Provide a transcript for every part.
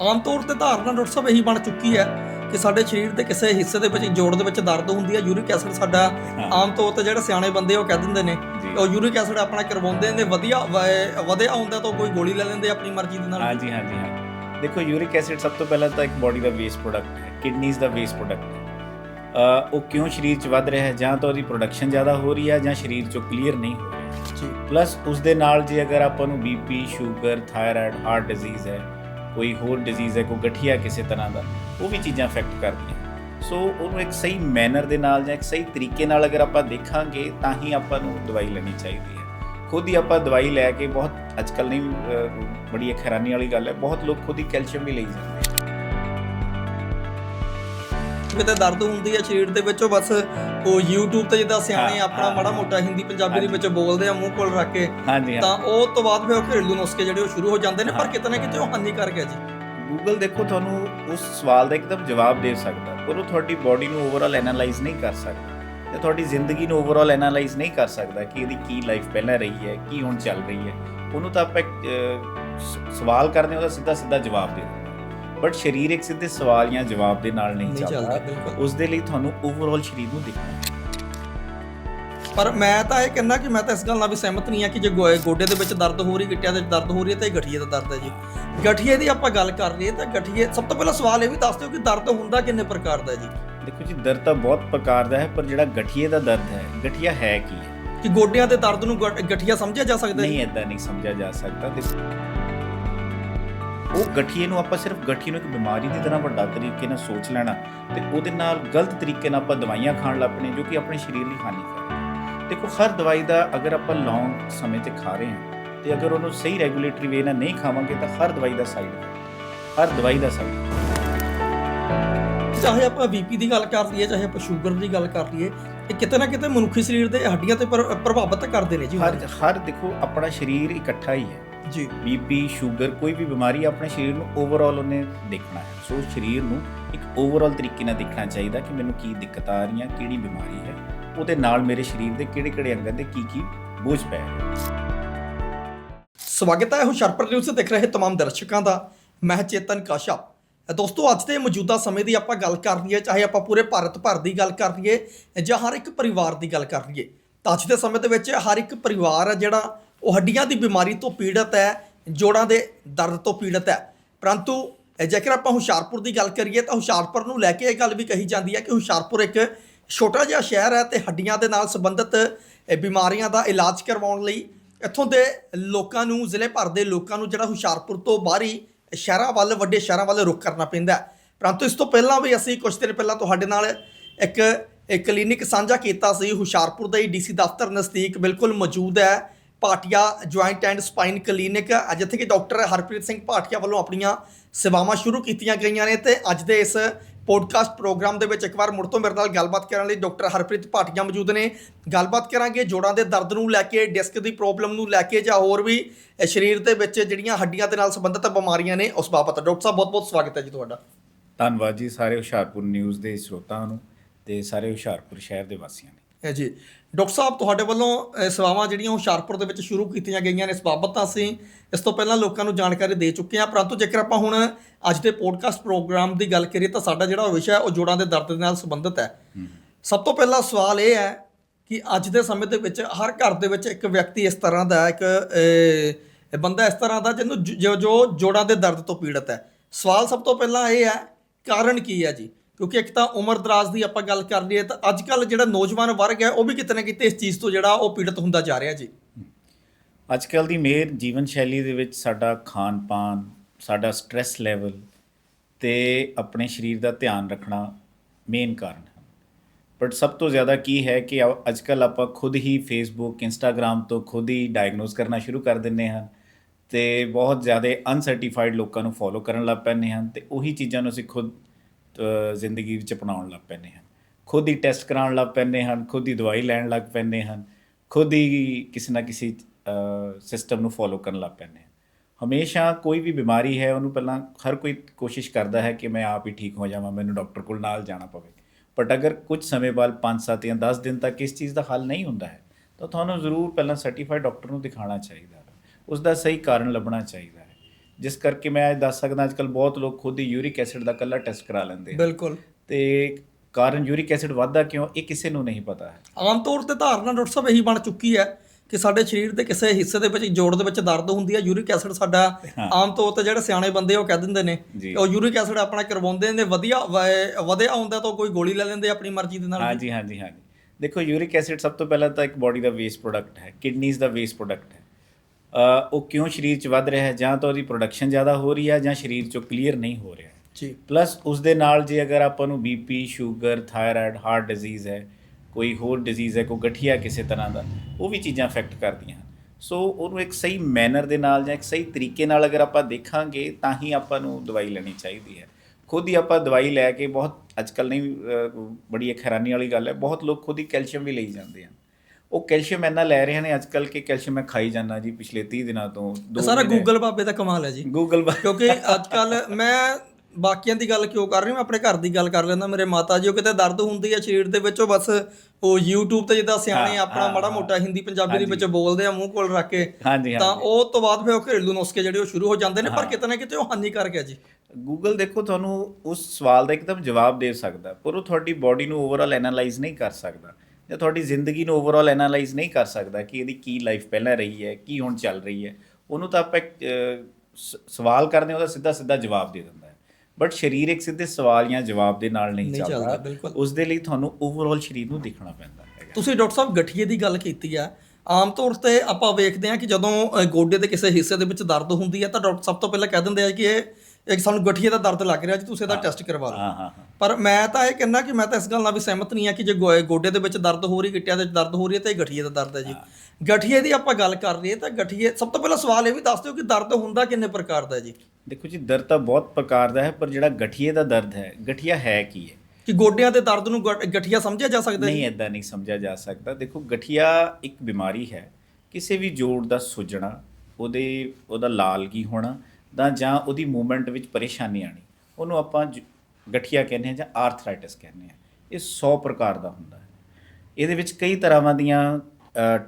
ਆਮ ਤੌਰ ਤੇ ਧਾਰਨਾ ਡਾਕਟਰ ਸਾਹਿਬ ਇਹੀ ਬਣ ਚੁੱਕੀ ਹੈ ਕਿ ਸਾਡੇ ਸਰੀਰ ਦੇ ਕਿਸੇ ਹਿੱਸੇ ਦੇ ਵਿੱਚ ਜੋੜ ਦੇ ਵਿੱਚ ਦਰਦ ਹੁੰਦੀ ਹੈ ਯੂਰਿਕ ਐਸਿਡ ਸਾਡਾ ਆਮ ਤੌਰ ਤੇ ਜਿਹੜੇ ਸਿਆਣੇ ਬੰਦੇ ਉਹ ਕਹਿ ਦਿੰਦੇ ਨੇ ਉਹ ਯੂਰਿਕ ਐਸਿਡ ਆਪਣਾ ਕਰਵਾਉਂਦੇ ਨੇ ਵਧੀਆ ਵਧਿਆ ਹੁੰਦਾ ਤਾਂ ਕੋਈ ਗੋਲੀ ਲੈ ਲੈਂਦੇ ਆਪਣੀ ਮਰਜ਼ੀ ਦੇ ਨਾਲ। ਹਾਂਜੀ ਹਾਂਜੀ ਹਾਂ ਦੇਖੋ ਯੂਰਿਕ ਐਸਿਡ ਸਭ ਤੋਂ ਪਹਿਲਾਂ ਤਾਂ ਇੱਕ ਬਾਡੀ ਦਾ ਵੇਸਟ ਪ੍ਰੋਡਕਟ ਹੈ ਕਿਡਨੀਜ਼ ਦਾ ਵੇਸਟ ਪ੍ਰੋਡਕਟ ਹੈ। ਉਹ ਕਿਉਂ ਸਰੀਰ 'ਚ ਵੱਧ ਰਿਹਾ ਹੈ? ਜਾਂ ਤਾਂ ਉਹਦੀ ਪ੍ਰੋਡਕਸ਼ਨ ਜ਼ਿਆਦਾ ਹੋ ਰਹੀ ਹੈ ਜਾਂ ਸਰੀਰ 'ਚੋਂ ਕਲੀਅਰ ਨਹੀਂ ਹੋ ਰਿਹਾ। ਜੀ। ਪਲੱਸ ਉਸ ਦੇ ਨਾਲ ਜੇ ਅਗਰ ਆਪਾਂ ਨੂੰ BP sugar thyroid heart disease ਹੈ ਕੋਈ ਹੋਰ ਡਿਜ਼ੀਜ਼ ਹੈ, ਕੋਈ ਗਠੀਆ ਕਿਸੇ ਤਰ੍ਹਾਂ ਦਾ, ਉਹ ਵੀ ਚੀਜ਼ਾਂ ਅਫੈਕਟ ਕਰਦੀਆਂ। ਸੋ ਉਹਨੂੰ ਇੱਕ ਸਹੀ ਮੈਨਰ ਦੇ ਨਾਲ ਜਾਂ ਇੱਕ ਸਹੀ ਤਰੀਕੇ ਨਾਲ ਅਗਰ ਆਪਾਂ ਦੇਖਾਂਗੇ, ਤਾਂ ਹੀ ਆਪਾਂ ਨੂੰ ਦਵਾਈ ਲੈਣੀ ਚਾਹੀਦੀ ਹੈ। ਖੁਦ ਹੀ ਆਪਾਂ ਦਵਾਈ ਲੈ ਕੇ ਬਹੁਤ ਅੱਜਕੱਲ ਨਹੀਂ ਬੜੀ ਹੈਰਾਨੀ ਵਾਲੀ ਗੱਲ ਹੈ, ਬਹੁਤ ਲੋਕ ਖੁਦ ਹੀ ਕੈਲਸ਼ੀਅਮ ਵੀ ਲਈ ਜਾਂਦੇ ਕਿਤੇ ਦਰਦ ਹੁੰਦੀ ਹੈ ਸਰੀਰ ਦੇ ਵਿੱਚੋਂ ਬਸ ਉਹ YouTube ਤੇ ਜਿੱਦਾਂ ਸਿਆਣੇ ਆਪਣਾ ਮਾੜਾ ਮੋਟਾ ਹਿੰਦੀ ਪੰਜਾਬੀ ਦੇ। ਵਿੱਚ ਬੋਲਦੇ ਆ ਮੂੰਹ ਕੋਲ ਰੱਖ ਕੇ ਤਾਂ ਉਹ ਤੋਂ ਬਾਅਦ ਫਿਰ ਉਹ ਘਰੇਲੂ ਨੁਸਖੇ ਜਿਹੜੇ ਉਹ ਸ਼ੁਰੂ ਹੋ ਜਾਂਦੇ ਨੇ ਪਰ। ਕਿਤੇ ਨਾ ਕਿਤੇ ਉਹ ਹਾਨੀਕਾਰਕ ਹੈ ਜੀ। ਗੂਗਲ ਦੇਖੋ ਤੁਹਾਨੂੰ ਉਸ ਸਵਾਲ ਦਾ ਇੱਕਦਮ ਜਵਾਬ ਦੇ ਸਕਦਾ। ਪਰ ਉਹ ਤੁਹਾਡੀ ਬਾਡੀ ਨੂੰ ਓਵਰਆਲ ਐਨਾਲਾਈਜ਼ ਨਹੀਂ ਕਰ ਸਕਦਾ ਤੇ ਤੁਹਾਡੀ ਜ਼ਿੰਦਗੀ ਨੂੰ ਓਵਰਆਲ ਐਨਾਲਾਈਜ਼ ਨਹੀਂ ਕਰ ਸਕਦਾ ਕਿ ਇਹਦੀ ਕੀ ਲਾਈਫ ਪਹਿਲਾਂ ਰਹੀ ਹੈ ਕੀ ਹੁਣ ਚੱਲ ਰਹੀ ਹੈ। ਉਹਨੂੰ ਤਾਂ ਆਪਾਂ ਸਵਾਲ ਕਰਦੇ ਹਾਂ ਉਹਦਾ ਸਿੱਧਾ ਸਿੱਧਾ ਜਵਾਬ ਦੇ ਬਟ ਸਰੀਰ ਇੱਕ ਸਿੱਧੇ ਸਵਾਲ ਜਾਂ ਜਵਾਬ ਦੇ ਨਾਲ ਨਹੀਂ ਚੱਲਦਾ। ਉਸ ਦੇ ਲਈ ਤੁਹਾਨੂੰ ਓਵਰਆਲ ਸਰੀਰ ਨੂੰ ਦੇਖਣਾ ਪਰ ਮੈਂ ਤਾਂ ਇਹ ਕਹਿੰਦਾ ਕਿ ਮੈਂ ਤਾਂ ਇਸ ਗੱਲ ਨਾਲ ਵੀ ਸਹਿਮਤ ਨਹੀਂ ਆ ਕਿ ਜੇ ਗੋਡੇ ਦੇ ਵਿੱਚ ਦਰਦ ਹੋ ਰਹੀ ਗਿੱਟਿਆਂ ਦੇ ਵਿੱਚ ਦਰਦ ਹੋ ਰਹੀ ਹੈ ਤਾਂ ਇਹ ਗਠੀਏ ਦਾ ਦਰਦ ਹੈ ਜੀ। ਗਠੀਏ ਦੀ ਆਪਾਂ ਗੱਲ ਕਰ ਲਈਏ ਤਾਂ ਗਠੀਏ ਸਭ ਤੋਂ ਪਹਿਲਾਂ ਸਵਾਲ ਇਹ ਵੀ ਦੱਸ ਦਿਓ ਕਿ ਦਰਦ ਹੁੰਦਾ ਕਿੰਨੇ ਪ੍ਰਕਾਰ ਦਾ ਹੈ ਜੀ? ਦੇਖੋ ਜੀ ਦਰਦ ਤਾਂ ਬਹੁਤ ਪ੍ਰਕਾਰ ਦਾ ਹੈ ਪਰ ਜਿਹੜਾ ਗਠੀਏ ਦਾ ਦਰਦ ਹੈ ਗਠੀਆ ਹੈ ਕੀ ਹੈ? ਕਿ ਗੋਡਿਆਂ ਦੇ ਦਰਦ ਨੂੰ ਗਠ- ਗਠੀਆ ਸਮਝਿਆ ਜਾ ਸਕਦਾ ਨਹੀਂ? ਇਦਾਂ ਨਹੀਂ ਸਮਝਿਆ ਜਾ ਸਕਦਾ। ਤੇ ਉਹ ਗਠੀਏ ਨੂੰ ਆਪਾਂ ਸਿਰਫ ਗਠੀਏ ਨੂੰ ਇੱਕ ਬਿਮਾਰੀ ਦੀ ਤਰ੍ਹਾਂ ਵੱਡਾ ਤਰੀਕੇ ਨਾਲ ਸੋਚ ਲੈਣਾ ਤੇ ਉਹਦੇ ਨਾਲ ਗਲਤ ਤਰੀਕੇ ਨਾਲ ਆਪਾਂ ਦਵਾਈਆਂ ਖਾਣ ਲੱਗ ਪਏ ਜੋ ਕਿ ਆਪਣੇ ਸਰੀਰ ਲਈ ਹਾਨੀਕਾਰਕ ਹੈ ਦੇਖੋ ਹਰ ਦਵਾਈ ਦਾ ਅਗਰ ਆਪਾਂ ਲੌਂਗ ਸਮੇਂ ਤੇ ਖਾ ਰਹੇ ਹਾਂ ਤੇ ਅਗਰ ਉਹਨੂੰ ਸਹੀ ਰੈਗੂਲੇਟਰੀ ਵੇ ਨਾਲ ਨਹੀਂ ਖਾਵਾਂਗੇ ਤਾਂ ਹਰ ਦਵਾਈ ਦਾ ਸਾਈਡ ਹਰ ਦਵਾਈ ਦਾ ਸਾਈਡ ਚਾਹੇ ਆਪਾਂ ਬੀਪੀ ਦੀ ਗੱਲ ਕਰ ਲਈਏ ਚਾਹੇ ਆਪਾਂ ਸ਼ੂਗਰ ਦੀ ਗੱਲ ਕਰ ਲਈਏ ਇਹ ਕਿਤੇ ਨਾ ਕਿਤੇ ਮਨੁੱਖੀ ਸਰੀਰ ਦੇ ਹੱਡੀਆਂ ਤੇ ਪਰ- ਪ੍ਰਭਾਵਿਤ ਕਰਦੇ ਨੇ ਜੀ ਹਰ ਹਰ ਦੇਖੋ ਆਪਣਾ ਸਰੀਰ ਇਕੱਠਾ ਹੀ ਹੈ। ਜੀ ਬੀਪੀ ਸ਼ੂਗਰ ਕੋਈ ਵੀ ਬਿਮਾਰੀ ਆਪਣੇ ਸਰੀਰ ਨੂੰ ਓਵਰਆਲ ਉਹਨੇ ਦੇਖਣਾ ਹੈ ਸੋ ਸਰੀਰ ਨੂੰ ਇੱਕ ਓਵਰਆਲ ਤਰੀਕੇ ਨਾਲ ਦੇਖਣਾ ਚਾਹੀਦਾ ਕਿ ਮੈਨੂੰ ਕੀ ਦਿੱਕਤ ਆ ਰਹੀਆਂ ਕਿਹੜੀ ਬਿਮਾਰੀ ਹੈ ਉਹਦੇ ਨਾਲ ਮੇਰੇ ਸਰੀਰ ਦੇ ਕਿਹੜੇ ਕਿਹੜੇ ਅੰਗਾਂ ਤੇ ਕੀ ਕੀ ਬੋਝ ਪੈ ਰਿਹਾ ਸਵਾਗਤ ਹੈ ਹੁਸ਼ਿਆਰਪੁਰ ਨਿਊਜ਼ ਤੇ ਦੇਖ ਰਹੇ तमाम ਦਰਸ਼ਕਾਂ ਦਾ ਮੈਂ ਚੇਤਨ ਕਾਸ਼ਾ ਅ ਦੋਸਤੋ ਅੱਜ ਦੇ ਮੌਜੂਦਾ ਸਮੇਂ ਦੀ ਆਪਾਂ ਗੱਲ ਕਰ ਲਈਏ ਚਾਹੇ ਆਪਾਂ ਪੂਰੇ ਭਾਰਤ ਭਰ ਦੀ ਗੱਲ ਕਰ ਲਈਏ ਜਾਂ ਹਰ ਇੱਕ ਪਰਿਵਾਰ ਦੀ ਗੱਲ ਕਰ ਲਈਏ ਤਾਂ ਅੱਜ ਦੇ ਸਮੇਂ ਦੇ ਵਿੱਚ ਹਰ ਇੱਕ ਪਰਿਵਾਰ ਹੈ ਜਿਹੜਾ ਉਹ ਹੱਡੀਆਂ ਦੀ ਬਿਮਾਰੀ ਤੋਂ ਪੀੜਤ ਹੈ, ਜੋੜਾਂ ਦੇ ਦਰਦ ਤੋਂ ਪੀੜਤ ਹੈ। ਪਰੰਤੂ ਜੇਕਰ ਆਪਾਂ ਹੁਸ਼ਿਆਰਪੁਰ ਦੀ ਗੱਲ ਕਰੀਏ ਤਾਂ ਹੁਸ਼ਿਆਰਪੁਰ ਨੂੰ ਲੈ ਕੇ ਇਹ ਗੱਲ ਵੀ ਕਹੀ ਜਾਂਦੀ ਹੈ ਕਿ ਹੁਸ਼ਿਆਰਪੁਰ ਇੱਕ ਛੋਟਾ ਜਿਹਾ ਸ਼ਹਿਰ ਹੈ ਤੇ ਹੱਡੀਆਂ ਦੇ ਨਾਲ ਸੰਬੰਧਿਤ ਬਿਮਾਰੀਆਂ ਦਾ ਇਲਾਜ ਕਰਵਾਉਣ ਲਈ ਇੱਥੋਂ ਦੇ ਲੋਕਾਂ ਨੂੰ, ਜ਼ਿਲ੍ਹੇ ਭਰ ਦੇ ਲੋਕਾਂ ਨੂੰ ਜਿਹੜਾ ਹੁਸ਼ਿਆਰਪੁਰ ਤੋਂ ਬਾਹਰੀ ਸ਼ਹਿਰਾਂ ਵੱਲ, ਵੱਡੇ ਸ਼ਹਿਰਾਂ ਵੱਲ ਰੁਖ ਕਰਨਾ ਪੈਂਦਾ ਪਰੰਤੂ ਇਸ ਤੋਂ ਪਹਿਲਾਂ ਵੀ ਅਸੀਂ ਕੁਝ ਦਿਨ ਪਹਿਲਾਂ ਤੁਹਾਡੇ ਨਾਲ ਇੱਕ ਇੱਕ ਕਲੀਨਿਕ ਸਾਂਝਾ ਕੀਤਾ ਸੀ। ਹੁਸ਼ਿਆਰਪੁਰ ਦਾ ਹੀ ਡੀਸੀ ਦਫ਼ਤਰ ਨਜ਼ਦੀਕ ਬਿਲਕੁਲ ਮੌਜੂਦ ਹੈ। Bhatia joint and spine clinic ਜਿੱਥੇ ਕਿ ਡਾਕਟਰ ਹਰਪ੍ਰੀਤ ਸਿੰਘ ਭਾਟੀਆ ਵੱਲੋਂ ਆਪਣੀਆਂ ਸੇਵਾਵਾਂ ਸ਼ੁਰੂ ਕੀਤੀਆਂ ਗਈਆਂ ਨੇ ਤੇ ਅੱਜ ਦੇ ਇਸ ਪੋਡਕਾਸਟ ਪ੍ਰੋਗਰਾਮ ਦੇ ਵਿੱਚ ਇੱਕ ਵਾਰ ਮੁੜ ਤੋਂ ਮੇਰੇ ਨਾਲ ਗੱਲਬਾਤ ਕਰਨ ਲਈ ਡਾਕਟਰ ਹਰਪ੍ਰੀਤ ਭਾਟੀਆ ਮੌਜੂਦ ਨੇ। ਗੱਲਬਾਤ ਕਰਾਂਗੇ ਜੋੜਾਂ ਦੇ ਦਰਦ ਨੂੰ ਲੈ ਕੇ, ਡਿਸਕ ਦੀ ਪ੍ਰੋਬਲਮ ਨੂੰ ਲੈ ਕੇ ਜਾਂ ਹੋਰ ਵੀ ਸਰੀਰ ਦੇ ਵਿੱਚ ਜਿਹੜੀਆਂ ਹੱਡੀਆਂ ਦੇ ਨਾਲ ਸੰਬੰਧਿਤ ਬਿਮਾਰੀਆਂ ਨੇ, ਉਸ ਬਾਬਤ। ਡਾਕਟਰ ਸਾਹਿਬ ਬਹੁਤ ਬਹੁਤ ਸਵਾਗਤ ਹੈ ਜੀ ਤੁਹਾਡਾ। ਧੰਨਵਾਦ ਜੀ ਸਾਰੇ ਹੁਸ਼ਿਆਰਪੁਰ ਨਿਊਜ਼ ਦੇ ਸਰੋਤਾਂ ਨੂੰ ਤੇ ਸਾਰੇ ਹੁਸ਼ਿਆਰਪੁਰ ਸ਼ਹਿਰ ਦੇ ਵਾਸੀਆਂ ਨੇ। ਜੀ। ਡਾਕਟਰ ਸਾਹਿਬ ਤੁਹਾਡੇ ਵੱਲੋਂ ਸੇਵਾਵਾਂ ਜਿਹੜੀਆਂ ਹੁਸ਼ਿਆਰਪੁਰ ਦੇ ਵਿੱਚ ਸ਼ੁਰੂ ਕੀਤੀਆਂ ਗਈਆਂ ਨੇ ਇਸ ਬਾਬਤ ਤਾਂ ਅਸੀਂ ਇਸ ਤੋਂ ਪਹਿਲਾਂ ਲੋਕਾਂ ਨੂੰ ਜਾਣਕਾਰੀ ਦੇ ਚੁੱਕੇ ਹਾਂ। ਪਰੰਤੂ ਜੇਕਰ ਆਪਾਂ ਹੁਣ ਅੱਜ ਦੇ ਪੋਡਕਾਸਟ ਪ੍ਰੋਗਰਾਮ ਦੀ ਗੱਲ ਕਰੀਏ ਤਾਂ ਸਾਡਾ ਜਿਹੜਾ ਵਿਸ਼ਾ ਹੈ ਉਹ ਜੋੜਾਂ ਦੇ ਦਰਦ ਦੇ ਨਾਲ ਸੰਬੰਧਿਤ ਹੈ। ਸਭ ਤੋਂ ਪਹਿਲਾ ਸਵਾਲ ਇਹ ਹੈ ਕਿ ਅੱਜ ਦੇ ਸਮੇਂ ਦੇ ਵਿੱਚ ਹਰ ਘਰ ਦੇ ਵਿੱਚ ਇੱਕ ਵਿਅਕਤੀ ਇਸ ਤਰ੍ਹਾਂ ਦਾ ਹੈ, ਇੱਕ ਬੰਦਾ ਇਸ ਤਰ੍ਹਾਂ ਦਾ ਜਿਹਨੂੰ ਜੋ ਜੋੜਾਂ ਦੇ ਦਰਦ ਤੋਂ ਪੀੜਤ ਹੈ। ਸਵਾਲ ਸਭ ਤੋਂ ਪਹਿਲਾਂ ਇਹ ਹੈ ਕਾਰਨ ਕੀ ਹੈ ਜੀ? ਕਿਉਂਕਿ ਇੱਕ ਤਾਂ ਉਮਰ ਦਰਾਜ਼ ਦੀ ਆਪਾਂ ਗੱਲ ਕਰ ਲਈਏ ਤਾਂ ਅੱਜ ਕੱਲ ਜਿਹੜਾ ਨੌਜਵਾਨ ਵਰਗ ਹੈ, ਉਹ ਵੀ ਕਿਤੇ ਨਾ ਕਿਤੇ ਇਸ ਚੀਜ਼ ਤੋਂ ਜਿਹੜਾ ਉਹ ਪੀੜਤ ਹੁੰਦਾ ਜਾ ਰਿਹਾ ਜੀ। ਅੱਜ ਕੱਲ ਦੀ ਮੇਰ ਜੀਵਨ ਸ਼ੈਲੀ ਦੇ ਵਿੱਚ ਸਾਡਾ ਖਾਣ ਪਾਨ ਸਾਡਾ ਸਟ੍ਰੈਸ ਲੈਵਲ ਤੇ ਆਪਣੇ ਸਰੀਰ ਦਾ ਧਿਆਨ ਰੱਖਣਾ ਮੇਨ ਕਾਰਨ ਹੈ ਬਟ ਸਭ ਤੋਂ ਜ਼ਿਆਦਾ ਕੀ ਹੈ ਕਿ ਅੱਜ ਕੱਲ ਆਪਾਂ ਖੁਦ ਹੀ ਫੇਸਬੁੱਕ ਇੰਸਟਾਗ੍ਰam ਤੋਂ ਖੁਦ ਹੀ ਡਾਇਗਨੋਸ ਕਰਨਾ ਸ਼ੁਰੂ ਕਰ ਦਿੰਦੇ ਹਾਂ ਤੇ ਬਹੁਤ ਜ਼ਿਆਦਾ ਅਨਸਰਟੀਫਾਈਡ ਲੋਕਾਂ ਨੂੰ ਫੋਲੋ ਕਰਨ ਲੱਗ ਪੈਂਦੇ ਹਨ ਤੇ ਉਹੀ ਚੀਜ਼ਾਂ ਨੂੰ ਅਸੀਂ ਖੁਦ ਜ਼ਿੰਦਗੀ ਵਿੱਚ ਅਪਣਾਉਣ ਲੱਗ ਪੈਂਦੇ ਹਨ। ਖੁਦ ਹੀ ਟੈਸਟ ਕਰਾਉਣ ਲੱਗ ਪੈਂਦੇ ਹਨ, ਖੁਦ ਹੀ ਦਵਾਈ ਲੈਣ ਲੱਗ ਪੈਂਦੇ ਹਨ, ਖੁਦ ਹੀ ਕਿਸੇ ਨਾ ਕਿਸੇ ਸਿਸਟਮ ਨੂੰ ਫੋਲੋ ਕਰਨ ਲੱਗ ਪੈਂਦੇ ਹਨ। ਹਮੇਸ਼ਾ ਕੋਈ ਵੀ ਬਿਮਾਰੀ ਹੈ, ਉਹਨੂੰ ਪਹਿਲਾਂ ਹਰ ਕੋਈ ਕੋਸ਼ਿਸ਼ ਕਰਦਾ ਹੈ ਕਿ ਮੈਂ ਆਪ ਹੀ ਠੀਕ ਹੋ ਜਾਵਾਂ, ਮੈਨੂੰ ਡਾਕਟਰ ਕੋਲ ਨਾਲ ਜਾਣਾ ਪਵੇ। ਬਟ ਅਗਰ ਕੁਝ ਸਮੇਂ ਬਾਅਦ 5 7 ਜਾਂ 10 ਦਿਨ ਤੱਕ ਇਸ ਚੀਜ਼ ਦਾ ਹੱਲ ਨਹੀਂ ਹੁੰਦਾ ਹੈ, ਤਾਂ ਤੁਹਾਨੂੰ ਜ਼ਰੂਰ ਪਹਿਲਾਂ ਸਰਟੀਫਾਈਡ ਡਾਕਟਰ ਨੂੰ ਦਿਖਾਉਣਾ ਚਾਹੀਦਾ ਹੈ। ਉਸ ਦਾ ਸਹੀ ਕਾਰਨ ਲੱਭਣਾ ਚਾਹੀਦਾ ਹੈ। ਜਿਸ ਕਰਕੇ ਮੈਂ ਅੱਜ ਦੱਸ ਸਕਦਾ ਅੱਜਕੱਲ ਬਹੁਤ ਲੋਕ ਖੁਦ ਹੀ ਯੂਰਿਕ ਐਸਿਡ ਦਾ ਕੱਲਾ ਟੈਸਟ ਕਰਾ ਲੈਂਦੇ ਆ। ਬਿਲਕੁਲ। ਤੇ ਕਾਰਨ ਯੂਰਿਕ ਐਸਿਡ ਵੱਧਦਾ ਕਿਉਂ? ਇਹ ਕਿਸੇ ਨੂੰ ਨਹੀਂ ਪਤਾ ਹੈ। ਆਮ ਤੌਰ ਤੇ ਧਾਰਨਾ ਡਾਕਟਰ ਸਾਹਿਬ ਇਹੀ ਬਣ ਚੁੱਕੀ ਹੈ ਕਿ ਸਾਡੇ ਸਰੀਰ ਦੇ ਕਿਸੇ ਹਿੱਸੇ ਦੇ ਵਿੱਚ ਜੋੜ ਦੇ ਵਿੱਚ ਦਰਦ ਹੁੰਦੀ ਹੈ। ਯੂਰਿਕ ਐਸਿਡ ਸਾਡਾ। ਆਮ ਤੌਰ ਤੇ ਜਿਹੜੇ ਸਿਆਣੇ ਬੰਦੇ ਉਹ ਕਹਿ ਦਿੰਦੇ ਨੇ। ਕਿ ਉਹ ਯੂਰਿਕ ਐਸਿਡ ਆਪਣਾ ਕਰਵਾਉਂਦੇ ਨੇ ਵਧੀਆ ਵਧਿਆ ਹੁੰਦਾ ਤਾਂ ਕੋਈ ਗੋਲੀ ਲੈ ਲੈਂਦੇ ਆਪਣੀ ਮਰਜ਼ੀ ਦੇ ਨਾਲ ਹਾਂਜੀ ਹਾਂਜੀ ਹਾਂਜੀ ਦੇਖੋ ਯੂਰਿਕ ਐਸਿਡ ਸਭ ਤੋਂ ਪਹਿਲਾਂ ਤਾਂ ਇੱਕ ਬਾਡੀ ਦਾ ਵੇਸਟ ਪ੍ਰੋਡਕਟ ਹੈ ਕਿਡਨੀਜ਼ ਦਾ ਵੇਸਟ ਪ੍ਰੋਡਕਟ ਉਹ ਕਿਉਂ ਸਰੀਰ 'ਚ ਵੱਧ ਰਿਹਾ ਹੈ? ਜਾਂ ਤਾਂ ਉਹਦੀ ਪ੍ਰੋਡਕਸ਼ਨ ਜ਼ਿਆਦਾ ਹੋ ਰਹੀ ਹੈ ਜਾਂ ਸਰੀਰ 'ਚੋਂ ਕਲੀਅਰ ਨਹੀਂ ਹੋ ਰਿਹਾ ਜੀ। ਪਲੱਸ ਉਸ ਦੇ ਨਾਲ ਜੇ ਅਗਰ ਆਪਾਂ ਨੂੰ BP sugar thyroid heart disease ਹੈ ਕੋਈ ਹੋਰ ਡਿਜ਼ੀਜ਼ ਹੈ ਕੋਈ ਗਠੀਆ ਕਿਸੇ ਤਰ੍ਹਾਂ ਦਾ ਉਹ ਵੀ ਚੀਜ਼ਾਂ ਅਫੈਕਟ ਕਰਦੀਆਂ ਸੋ ਉਹਨੂੰ ਇੱਕ ਸਹੀ ਮੈਨਰ ਦੇ ਨਾਲ ਜਾਂ ਇੱਕ ਸਹੀ ਤਰੀਕੇ ਨਾਲ ਅਗਰ ਆਪਾਂ ਦੇਖਾਂਗੇ ਤਾਂ ਹੀ ਆਪਾਂ ਨੂੰ ਦਵਾਈ ਲੈਣੀ ਚਾਹੀਦੀ ਹੈ। ਖੁਦ ਹੀ ਆਪਾਂ ਦਵਾਈ ਲੈ ਕੇ ਬਹੁਤ ਅੱਜਕੱਲ ਨਹੀਂ ਬੜੀ ਇੱਕ ਹੈਰਾਨੀ ਵਾਲੀ ਗੱਲ ਹੈ ਬਹੁਤ ਲੋਕ ਖੁਦ ਹੀ ਕੈਲਸ਼ੀਅਮ ਵੀ ਲਈ ਜਾਂਦੇ ਹਨ। ਉਹ ਕੈਲਸ਼ੀਅਮ ਇੰਨਾ ਲੈ ਰਹੇ ਨੇ ਅੱਜਕੱਲ ਕਿ ਕੈਲਸ਼ੀਅਮ ਮੈਂ ਖਾਈ ਜਾਂਦਾ ਜੀ ਪਿਛਲੇ 30 ਦਿਨਾਂ ਤੋਂ ਸਾਰਾ ਗੂਗਲ ਬਾਬੇ ਦਾ ਕਮਾਲ ਹੈ ਜੀ ਗੂਗਲ ਕਿਉਂਕਿ ਅੱਜ ਕੱਲ ਮੈਂ ਬਾਕੀਆਂ ਦੀ ਗੱਲ ਕਿਉਂ ਕਰ ਰਹੀ ਹਾਂ ਮੈਂ ਆਪਣੇ ਘਰ ਦੀ ਗੱਲ ਕਰ ਲੈਂਦਾ ਮੇਰੇ ਮਾਤਾ ਜੀ ਉਹ ਕਿਤੇ ਦਰਦ ਹੁੰਦੀ ਹੈ ਸਰੀਰ ਦੇ ਵਿੱਚੋਂ ਬਸ ਉਹ YouTube ਤੇ ਜਿੱਦਾਂ ਸਿਆਣੇ ਆਪਣਾ ਮਾੜਾ। ਮੋਟਾ ਹਿੰਦੀ ਪੰਜਾਬੀ ਦੇ। ਵਿੱਚ ਬੋਲਦੇ ਆ ਮੂੰਹ ਕੋਲ ਰੱਖ ਕੇ ਤਾਂ ਉਹ ਤੋਂ ਬਾਅਦ ਫਿਰ ਉਹ ਘਰੇਲੂ ਨੁਸਖੇ ਜਿਹੜੇ ਉਹ ਸ਼ੁਰੂ ਹੋ ਜਾਂਦੇ ਨੇ ਪਰ। ਕਿਤੇ ਨਾ ਕਿਤੇ ਉਹ ਹਾਨੀਕਾਰਕ ਹੈ ਜੀ ਗੂਗਲ ਦੇਖੋ ਤੁਹਾਨੂੰ ਉਸ ਸਵਾਲ ਦਾ ਇੱਕਦਮ ਜਵਾਬ ਦੇ ਸਕਦਾ ਪਰ ਉਹ ਤੁਹਾਡੀ ਬਾਡੀ ਨੂੰ ਓਵਰਆਲ ਐਨਾਲਾਈਜ਼ ਨਹੀਂ ਕਰ ਸਕਦਾ ਜਾਂ ਤੁਹਾਡੀ ਜ਼ਿੰਦਗੀ ਨੂੰ ਓਵਰਆਲ ਐਨਾਲਾਈਜ਼ ਨਹੀਂ ਕਰ ਸਕਦਾ ਕਿ ਇਹਦੀ ਕੀ ਲਾਈਫ ਪਹਿਲਾਂ ਰਹੀ ਹੈ ਕੀ ਹੁਣ ਚੱਲ ਰਹੀ ਹੈ ਉਹਨੂੰ ਤਾਂ ਆਪਾਂ ਸਵਾਲ ਕਰਦੇ ਹਾਂ ਉਹਦਾ ਸਿੱਧਾ ਸਿੱਧਾ ਜਵਾਬ ਦੇ ਦਿੰਦਾ ਹੈ। ਬਟ ਸਰੀਰ ਇੱਕ ਸਿੱਧੇ ਸਵਾਲ ਜਾਂ ਜਵਾਬ ਦੇ ਨਾਲ ਨਹੀਂ ਚੱਲਦਾ। ਉਸ ਦੇ ਲਈ ਤੁਹਾਨੂੰ ਓਵਰਆਲ ਸਰੀਰ ਨੂੰ ਦੇਖਣਾ ਪੈਂਦਾ ਹੈਗਾ। ਤੁਸੀਂ ਡਾਕਟਰ ਸਾਹਿਬ ਗਠੀਏ ਦੀ ਗੱਲ ਕੀਤੀ ਆ। ਆਮ ਤੌਰ ਤੇ ਆਪਾਂ ਵੇਖਦੇ ਹਾਂ ਕਿ ਜਦੋਂ ਗੋਡੇ ਦੇ ਕਿਸੇ ਹਿੱਸੇ ਦੇ ਵਿੱਚ ਦਰਦ ਹੁੰਦੀ ਹੈ ਤਾਂ ਡਾਕਟਰ ਸਭ ਤੋਂ ਪਹਿਲਾਂ ਕਹਿ ਦਿੰਦੇ ਆ ਕਿ ਇਹ ਇੱਕ ਸਾਨੂੰ ਗਠੀਏ ਦਾ ਦਰਦ ਲੱਗ ਰਿਹਾ ਜੀ ਤੁਸੀਂ ਇਹਦਾ ਟੈਸਟ ਕਰਵਾ ਲਓ। ਹਾਂ ਹਾਂ। ਹਾਂ ਪਰ ਮੈਂ ਤਾਂ ਇਹ ਕਹਿੰਦਾ ਕਿ ਮੈਂ ਤਾਂ ਇਸ ਗੱਲ ਨਾਲ ਵੀ ਸਹਿਮਤ ਨਹੀਂ ਆ ਕਿ ਜੇ ਗੋ- ਗੋਡੇ ਦੇ ਵਿੱਚ ਦਰਦ ਹੋ ਰਹੀ ਗਿੱਟਿਆਂ ਦੇ ਵਿੱਚ ਦਰਦ ਹੋ ਰਹੀ ਹੈ ਤਾਂ ਇਹ ਗਠੀਏ ਦਾ ਦਰਦ ਹੈ ਜੀ। ਗਠੀਏ ਦੀ ਆਪਾਂ ਗੱਲ ਕਰ ਲਈਏ ਤਾਂ ਗਠੀਏ ਸਭ ਤੋਂ ਪਹਿਲਾਂ ਸਵਾਲ ਇਹ ਵੀ ਦੱਸ ਦਿਓ ਕਿ ਦਰਦ ਹੁੰਦਾ ਕਿੰਨੇ ਪ੍ਰਕਾਰ ਦਾ ਹੈ ਜੀ? ਦੇਖੋ ਜੀ ਦਰਦ ਤਾਂ ਬਹੁਤ ਪ੍ਰਕਾਰ ਦਾ ਹੈ ਪਰ ਜਿਹੜਾ ਗਠੀਏ ਦਾ ਦਰਦ ਹੈ ਗਠੀਆ ਹੈ ਕੀ ਹੈ? ਕਿ ਗੋਡਿਆਂ ਦੇ ਦਰਦ ਨੂੰ ਗਠੀਆ ਸਮਝਿਆ ਜਾ ਸਕਦਾ ਹੈ ਨਹੀਂ ਐਦਾਂ ਨਹੀਂ ਸਮਝਿਆ ਜਾ ਸਕਦਾ। ਦੇਖੋ ਗਠੀਆ ਇੱਕ ਬਿਮਾਰੀ ਹੈ। ਕਿਸੇ ਵੀ ਜੋੜ ਦਾ ਸੁੱਜਣਾ ਉਹਦੇ ਉਹਦਾ ਲਾਲਗੀ ਹੋਣਾ ਤਾਂ ਜਾਂ ਉਹਦੀ ਮੂਵਮੈਂਟ ਵਿੱਚ ਪਰੇਸ਼ਾਨੀ ਆਣੀ ਉਹਨੂੰ ਆਪਾਂ ਜ- ਗਠੀਆ ਕਹਿੰਦੇ ਹਾਂ ਜਾਂ ਆਰਥਰਾਈਟਿਸ ਕਹਿੰਦੇ ਹਾਂ। ਇਹ 100 ਪ੍ਰਕਾਰ ਦਾ ਹੁੰਦਾ ਹੈ। ਇਹਦੇ ਵਿੱਚ ਕਈ ਤਰ੍ਹਾਂ ਦੀਆਂ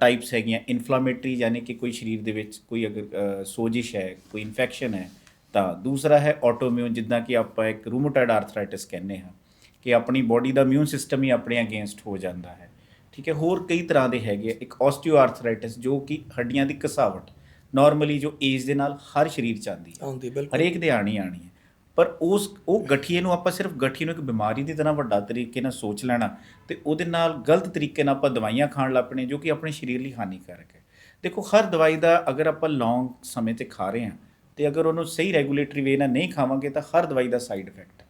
ਟਾਈਪਸ ਹੈਗੀਆਂ। ਇਨਫਲੇਮੇਟਰੀ ਯਾਨੀ ਕਿ ਕੋਈ ਸਰੀਰ ਦੇ ਵਿੱਚ ਕੋਈ ਅਗਰ ਸੋਜਿਸ਼ ਹੈ, ਕੋਈ ਇਨਫੈਕਸ਼ਨ ਹੈ, ਤਾਂ ਦੂਸਰਾ ਹੈ ਆਟੋਇਮਿਊਨ ਜਿੱਦਾਂ ਕਿ ਆਪਾਂ ਇੱਕ ਰੂਮੇਟਾਇਡ ਆਰਥਰਾਈਟਿਸ ਕਹਿੰਦੇ ਹਾਂ ਕਿ ਆਪਣੀ ਬਾਡੀ ਦਾ ਇਮਿਊਨ ਸਿਸਟਮ ਹੀ ਆਪਣੇ ਅਗੇਂਸਟ ਹੋ ਜਾਂਦਾ ਹੈ। ਠੀਕ ਹੈ, ਹੋਰ ਕਈ ਤਰ੍ਹਾਂ ਦੇ ਹੈਗੇ ਆ। ਇੱਕ ਆਸਟੀਓਆਰਥਰਾਈਟਿਸ ਜੋ ਕਿ ਹੱਡੀਆਂ ਦੀ ਕਸਾਵਟ ਨਾਰਮਲੀ ਜੋ ਏਜ ਦੇ ਨਾਲ ਹਰ ਸਰੀਰ ਚ ਆਉਂਦੀ ਹੈ। ਆਉਂਦੀ ਬਿਲਕੁਲ। ਹਰੇਕ ਦੇ ਆਣੀ ਆਣੀ ਹੈ। ਪਰ ਉਸ ਉਹ ਗਠੀਏ ਨੂੰ ਆਪਾਂ ਸਿਰਫ ਗਠੀਏ ਨੂੰ ਇੱਕ ਬਿਮਾਰੀ ਦੀ ਤਰ੍ਹਾਂ ਵੱਡਾ ਤਰੀਕੇ ਨਾਲ ਸੋਚ ਲੈਣਾ ਤੇ ਉਹਦੇ ਨਾਲ ਗਲਤ ਤਰੀਕੇ ਨਾਲ ਆਪਾਂ ਦਵਾਈਆਂ ਖਾਣ ਲੱਪਣੇ ਜੋ ਕਿ ਆਪਣੇ ਸਰੀਰ ਲਈ ਹਾਨੀਕਾਰਕ ਹੈ। ਦੇਖੋ ਹਰ ਦਵਾਈ ਦਾ ਅਗਰ ਆਪਾਂ ਲੌਂਗ ਸਮੇਂ ਤੇ ਖਾ ਰਹੇ ਹਾਂ ਤੇ ਅਗਰ ਉਹਨੂੰ ਸਹੀ ਰੈਗੂਲੇਟਰੀ ਵੇ ਨਾਲ ਨਹੀਂ ਖਾਵਾਂਗੇ ਤਾਂ ਹਰ ਦਵਾਈ ਦਾ ਸਾਈਡ ਇਫੈਕਟ ਹੈ।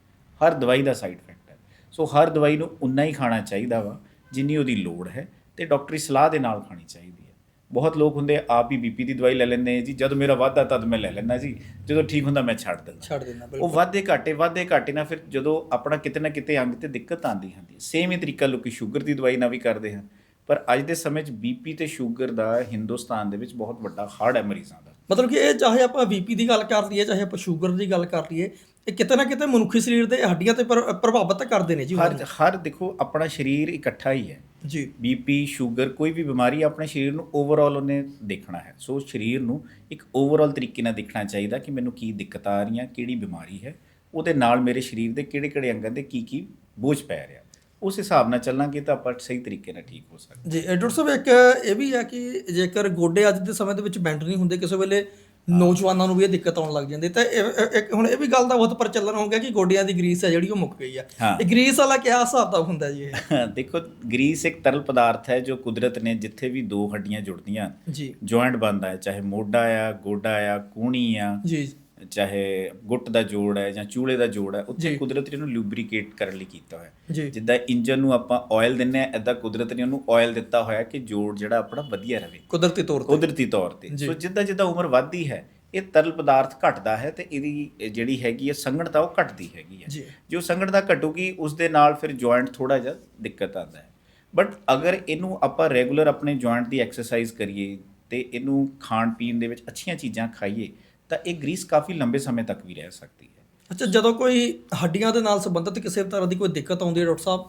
ਹਰ ਦਵਾਈ ਦਾ ਸਾਈਡ ਇਫੈਕਟ ਹੈ। ਸੋ ਹਰ ਦਵਾਈ ਨੂੰ ਉਨਾ ਹੀ ਖਾਣਾ ਚਾਹੀਦਾ ਵਾ ਜਿੰਨੀ ਉਹਦੀ ਲੋੜ ਹੈ ਤੇ ਡਾਕਟਰੀ ਸਲਾਹ ਦੇ ਨਾਲ ਖਾਣੀ ਚਾਹੀਦੀ ਹੈ। ਬਹੁਤ ਲੋਕ ਹੁੰਦੇ ਆ, ਆਪ ਹੀ ਬੀਪੀ ਦੀ ਦਵਾਈ ਲੈ ਲੈਂਦੇ ਆ ਜੀ। ਜਦ ਮੇਰਾ ਵਾਧਾ ਤਦ ਮੈਂ ਲੈ ਲੈਂਦਾ ਜੀ। ਜਦੋਂ ਠੀਕ ਹੁੰਦਾ ਮੈਂ ਛੱਡ ਦਿੰਦਾ। ਛੱਡ ਦੇਣਾ ਉਹ ਵਾਧੇ ਘਾਟੇ ਵਾਧੇ ਘਾਟੇ ਨਾਲ ਫਿਰ ਜਦੋਂ ਆਪਣਾ ਕਿਤੇ ਨਾ ਕਿਤੇ ਅੰਗ ਤੇ ਦਿੱਕਤ ਆਂਦੀ ਹੁੰਦੀ ਹੈ। ਸੇਮ ਹੀ ਤਰੀਕਾ ਲੋਕੀ ਸ਼ੂਗਰ ਦੀ ਦਵਾਈ ਨਾਲ ਵੀ ਕਰਦੇ ਹਨ। ਪਰ ਅੱਜ ਦੇ ਸਮੇਂ 'ਚ ਬੀਪੀ ਤੇ ਸ਼ੂਗਰ ਦਾ ਹਿੰਦੁਸਤਾਨ ਦੇ ਵਿੱਚ ਬਹੁਤ ਵੱਡਾ ਹਾਰਡ ਹੈ ਮਰੀਜ਼ਾਂ ਦਾ। ਮਤਲਬ ਕਿ ਇਹ ਚਾਹੇ ਆਪਾਂ ਬੀਪੀ ਦੀ ਗੱਲ ਕਰ ਲਈਏ ਚਾਹੇ ਆਪਾਂ ਸ਼ੂਗਰ ਦੀ ਗੱਲ ਕਰ ਲਈਏ ਇਹ ਕਿਤੇ ਨਾ ਕਿਤੇ ਮਨੁੱਖੀ ਸਰੀਰ ਦੇ ਹੱਡੀਆਂ ਤੇ ਪ੍ਰ- ਪ੍ਰਭਾਵਿਤ ਤਾਂ ਕਰਦੇ ਨੇ ਜੀ ਹਰ ਹਰ ਦੇਖੋ ਆਪਣਾ ਸਰੀਰ ਇਕੱਠਾ ਹੀ ਹੈ। ਜੀ। ਬੀਪੀ ਸ਼ੂਗਰ ਕੋਈ ਵੀ ਬਿਮਾਰੀ ਆਪਣੇ ਸਰੀਰ ਨੂੰ ਓਵਰਆਲ ਉਹਨੇ ਦੇਖਣਾ ਹੈ। ਸੋ ਸਰੀਰ ਨੂੰ ਇੱਕ ਓਵਰਆਲ ਤਰੀਕੇ ਨਾਲ ਦੇਖਣਾ ਚਾਹੀਦਾ ਕਿ ਮੈਨੂੰ ਕੀ ਦਿੱਕਤ ਆ ਰਹੀਆਂ ਕਿਹੜੀ ਬਿਮਾਰੀ ਹੈ ਉਹਦੇ ਨਾਲ ਮੇਰੇ ਸਰੀਰ ਦੇ ਕਿਹੜੇ ਕਿਹੜੇ ਅੰਗਾਂ ਤੇ ਕੀ ਕੀ ਬੋਝ ਪੈ ਰਿਹਾ। ਉਸ ਹਿਸਾਬ ਨਾਲ ਚੱਲਾਂਗੇ ਤਾਂ ਆਪਾਂ ਸਹੀ ਤਰੀਕੇ ਨਾਲ ਠੀਕ ਹੋ ਸਕਦੇ ਜੀ ਇਹ ਡਾਕਟਰ ਸਾਹਿਬ ਇੱਕ ਇਹ ਵੀ ਹੈ ਕਿ ਜੇਕਰ ਗੋਡੇ ਅੱਜ ਦੇ ਸਮੇਂ ਦੇ ਵਿੱਚ ਬੈਂਡ ਨਹੀਂ ਹੁੰਦੇ ਕਿਸੇ ਵੇਲੇ ਨੌਜਵਾਨਾਂ ਨੂੰ ਵੀ ਇਹ ਦਿੱਕਤ ਆਉਣ ਲੱਗ ਜਾਂਦੀ ਤਾਂ ਇਹ- ਹੁਣ ਇਹ ਵੀ ਗੱਲ ਦਾ ਬਹੁਤ ਪ੍ਰਚਲਨ ਹੋ ਗਿਆ ਕਿ ਗੋਡਿਆਂ ਦੀ ਗਰੀਸ ਹੈ ਜਿਹੜੀ ਉਹ ਮੁੱਕ ਗਈ ਆ। ਹਾਂ। ਇਹ ਗਰੀਸ ਵਾਲਾ ਕਿਆ ਹਿਸਾਬ ਦਾ ਹੁੰਦਾ ਜੀ ਇਹ? ਦੇਖੋ ਗਰੀਸ ਇੱਕ ਤਰਲ ਪਦਾਰਥ ਹੈ ਜੋ ਕੁਦਰਤ ਨੇ ਜਿੱਥੇ ਵੀ ਦੋ ਹੱਡੀਆਂ ਜੁੜਦੀਆਂ। ਜੀ। ਜੁਆਇੰਟ ਬਣਦਾ ਹੈ ਚਾਹੇ ਮੋਢਾ ਆ ਗੋਡਾ ਆ ਕੂਣੀ ਆ। ਜੀ। ਚਾਹੇ ਗੁੱਟ ਦਾ ਜੋੜ ਹੈ ਜਾਂ ਚੂਲੇ ਦਾ ਜੋੜ ਹੈ ਉੱਥੇ। ਕੁਦਰਤ ਨੇ ਇਹਨੂੰ ਲੂਬਰੀਕੇਟ ਕਰਨ ਲਈ ਕੀਤਾ ਹੋਇਆ ਜਿੱਦਾਂ ਇੰਜਨ ਨੂੰ ਆਪਾਂ ਆਇਲ ਦਿੰਨੇ ਆ ਐਦਾਂ ਕੁਦਰਤ ਨੇ ਉਹਨੂੰ ਆਇਲ ਦਿੱਤਾ ਹੋਇਆ ਕਿ ਜੋੜ ਜਿਹੜਾ ਆਪਣਾ ਵਧੀਆ ਰਵੇ। ਕੁਦਰਤੀ ਤੌਰ ਤੇ। ਕੁਦਰਤੀ ਤੌਰ ਤੇ। ਸੋ ਜਿੱਦਾਂ ਜਿੱਦਾਂ ਉਮਰ ਵੱਧਦੀ ਹੈ ਇਹ ਤਰਲ ਪਦਾਰਥ ਘਟਦਾ ਹੈ ਤੇ ਇਹਦੀ ਇਹ ਜਿਹੜੀ ਹੈਗੀ ਹੈ ਸੰਗਣਤਾ ਉਹ ਘਟਦੀ ਹੈਗੀ ਹੈ। ਜੀ। ਜੋ ਸੰਗਣਤਾ ਘਟੂਗੀ ਉਸ ਦੇ ਨਾਲ ਫਿਰ ਜੁਆਇੰਟ ਥੋੜਾ ਜਿਹਾ ਦਿੱਕਤ ਆਉਂਦਾ ਹੈ। ਬਟ ਅਗਰ ਇਹਨੂੰ ਆਪਾਂ ਰੈਗੂਲਰ ਆਪਣੇ ਜੁਆਇੰਟ ਦੀ ਐਕਸਰਸਾਈਜ਼ ਕਰੀਏ ਤੇ ਇਹਨੂੰ ਖਾਣ ਪੀਣ ਦੇ ਵਿੱਚ ਅੱਛੀਆਂ ਚੀਜ਼ਾਂ ਖਾਈਏ ਤਾਂ ਇਹ ਗਰੀਸ ਕਾਫੀ ਲੰਬੇ ਸਮੇਂ ਤੱਕ ਵੀ ਰਹਿ ਸਕਦੀ ਹੈ। ਅੱਛਾ ਜਦੋਂ ਕੋਈ ਹੱਡੀਆਂ ਦੇ ਨਾਲ ਸੰਬੰਧਿਤ ਕਿਸੇ ਤਰ੍ਹਾਂ ਦੀ ਕੋਈ ਦਿੱਕਤ ਆਉਂਦੀ ਹੈ ਡਾਕਟਰ ਸਾਹਿਬ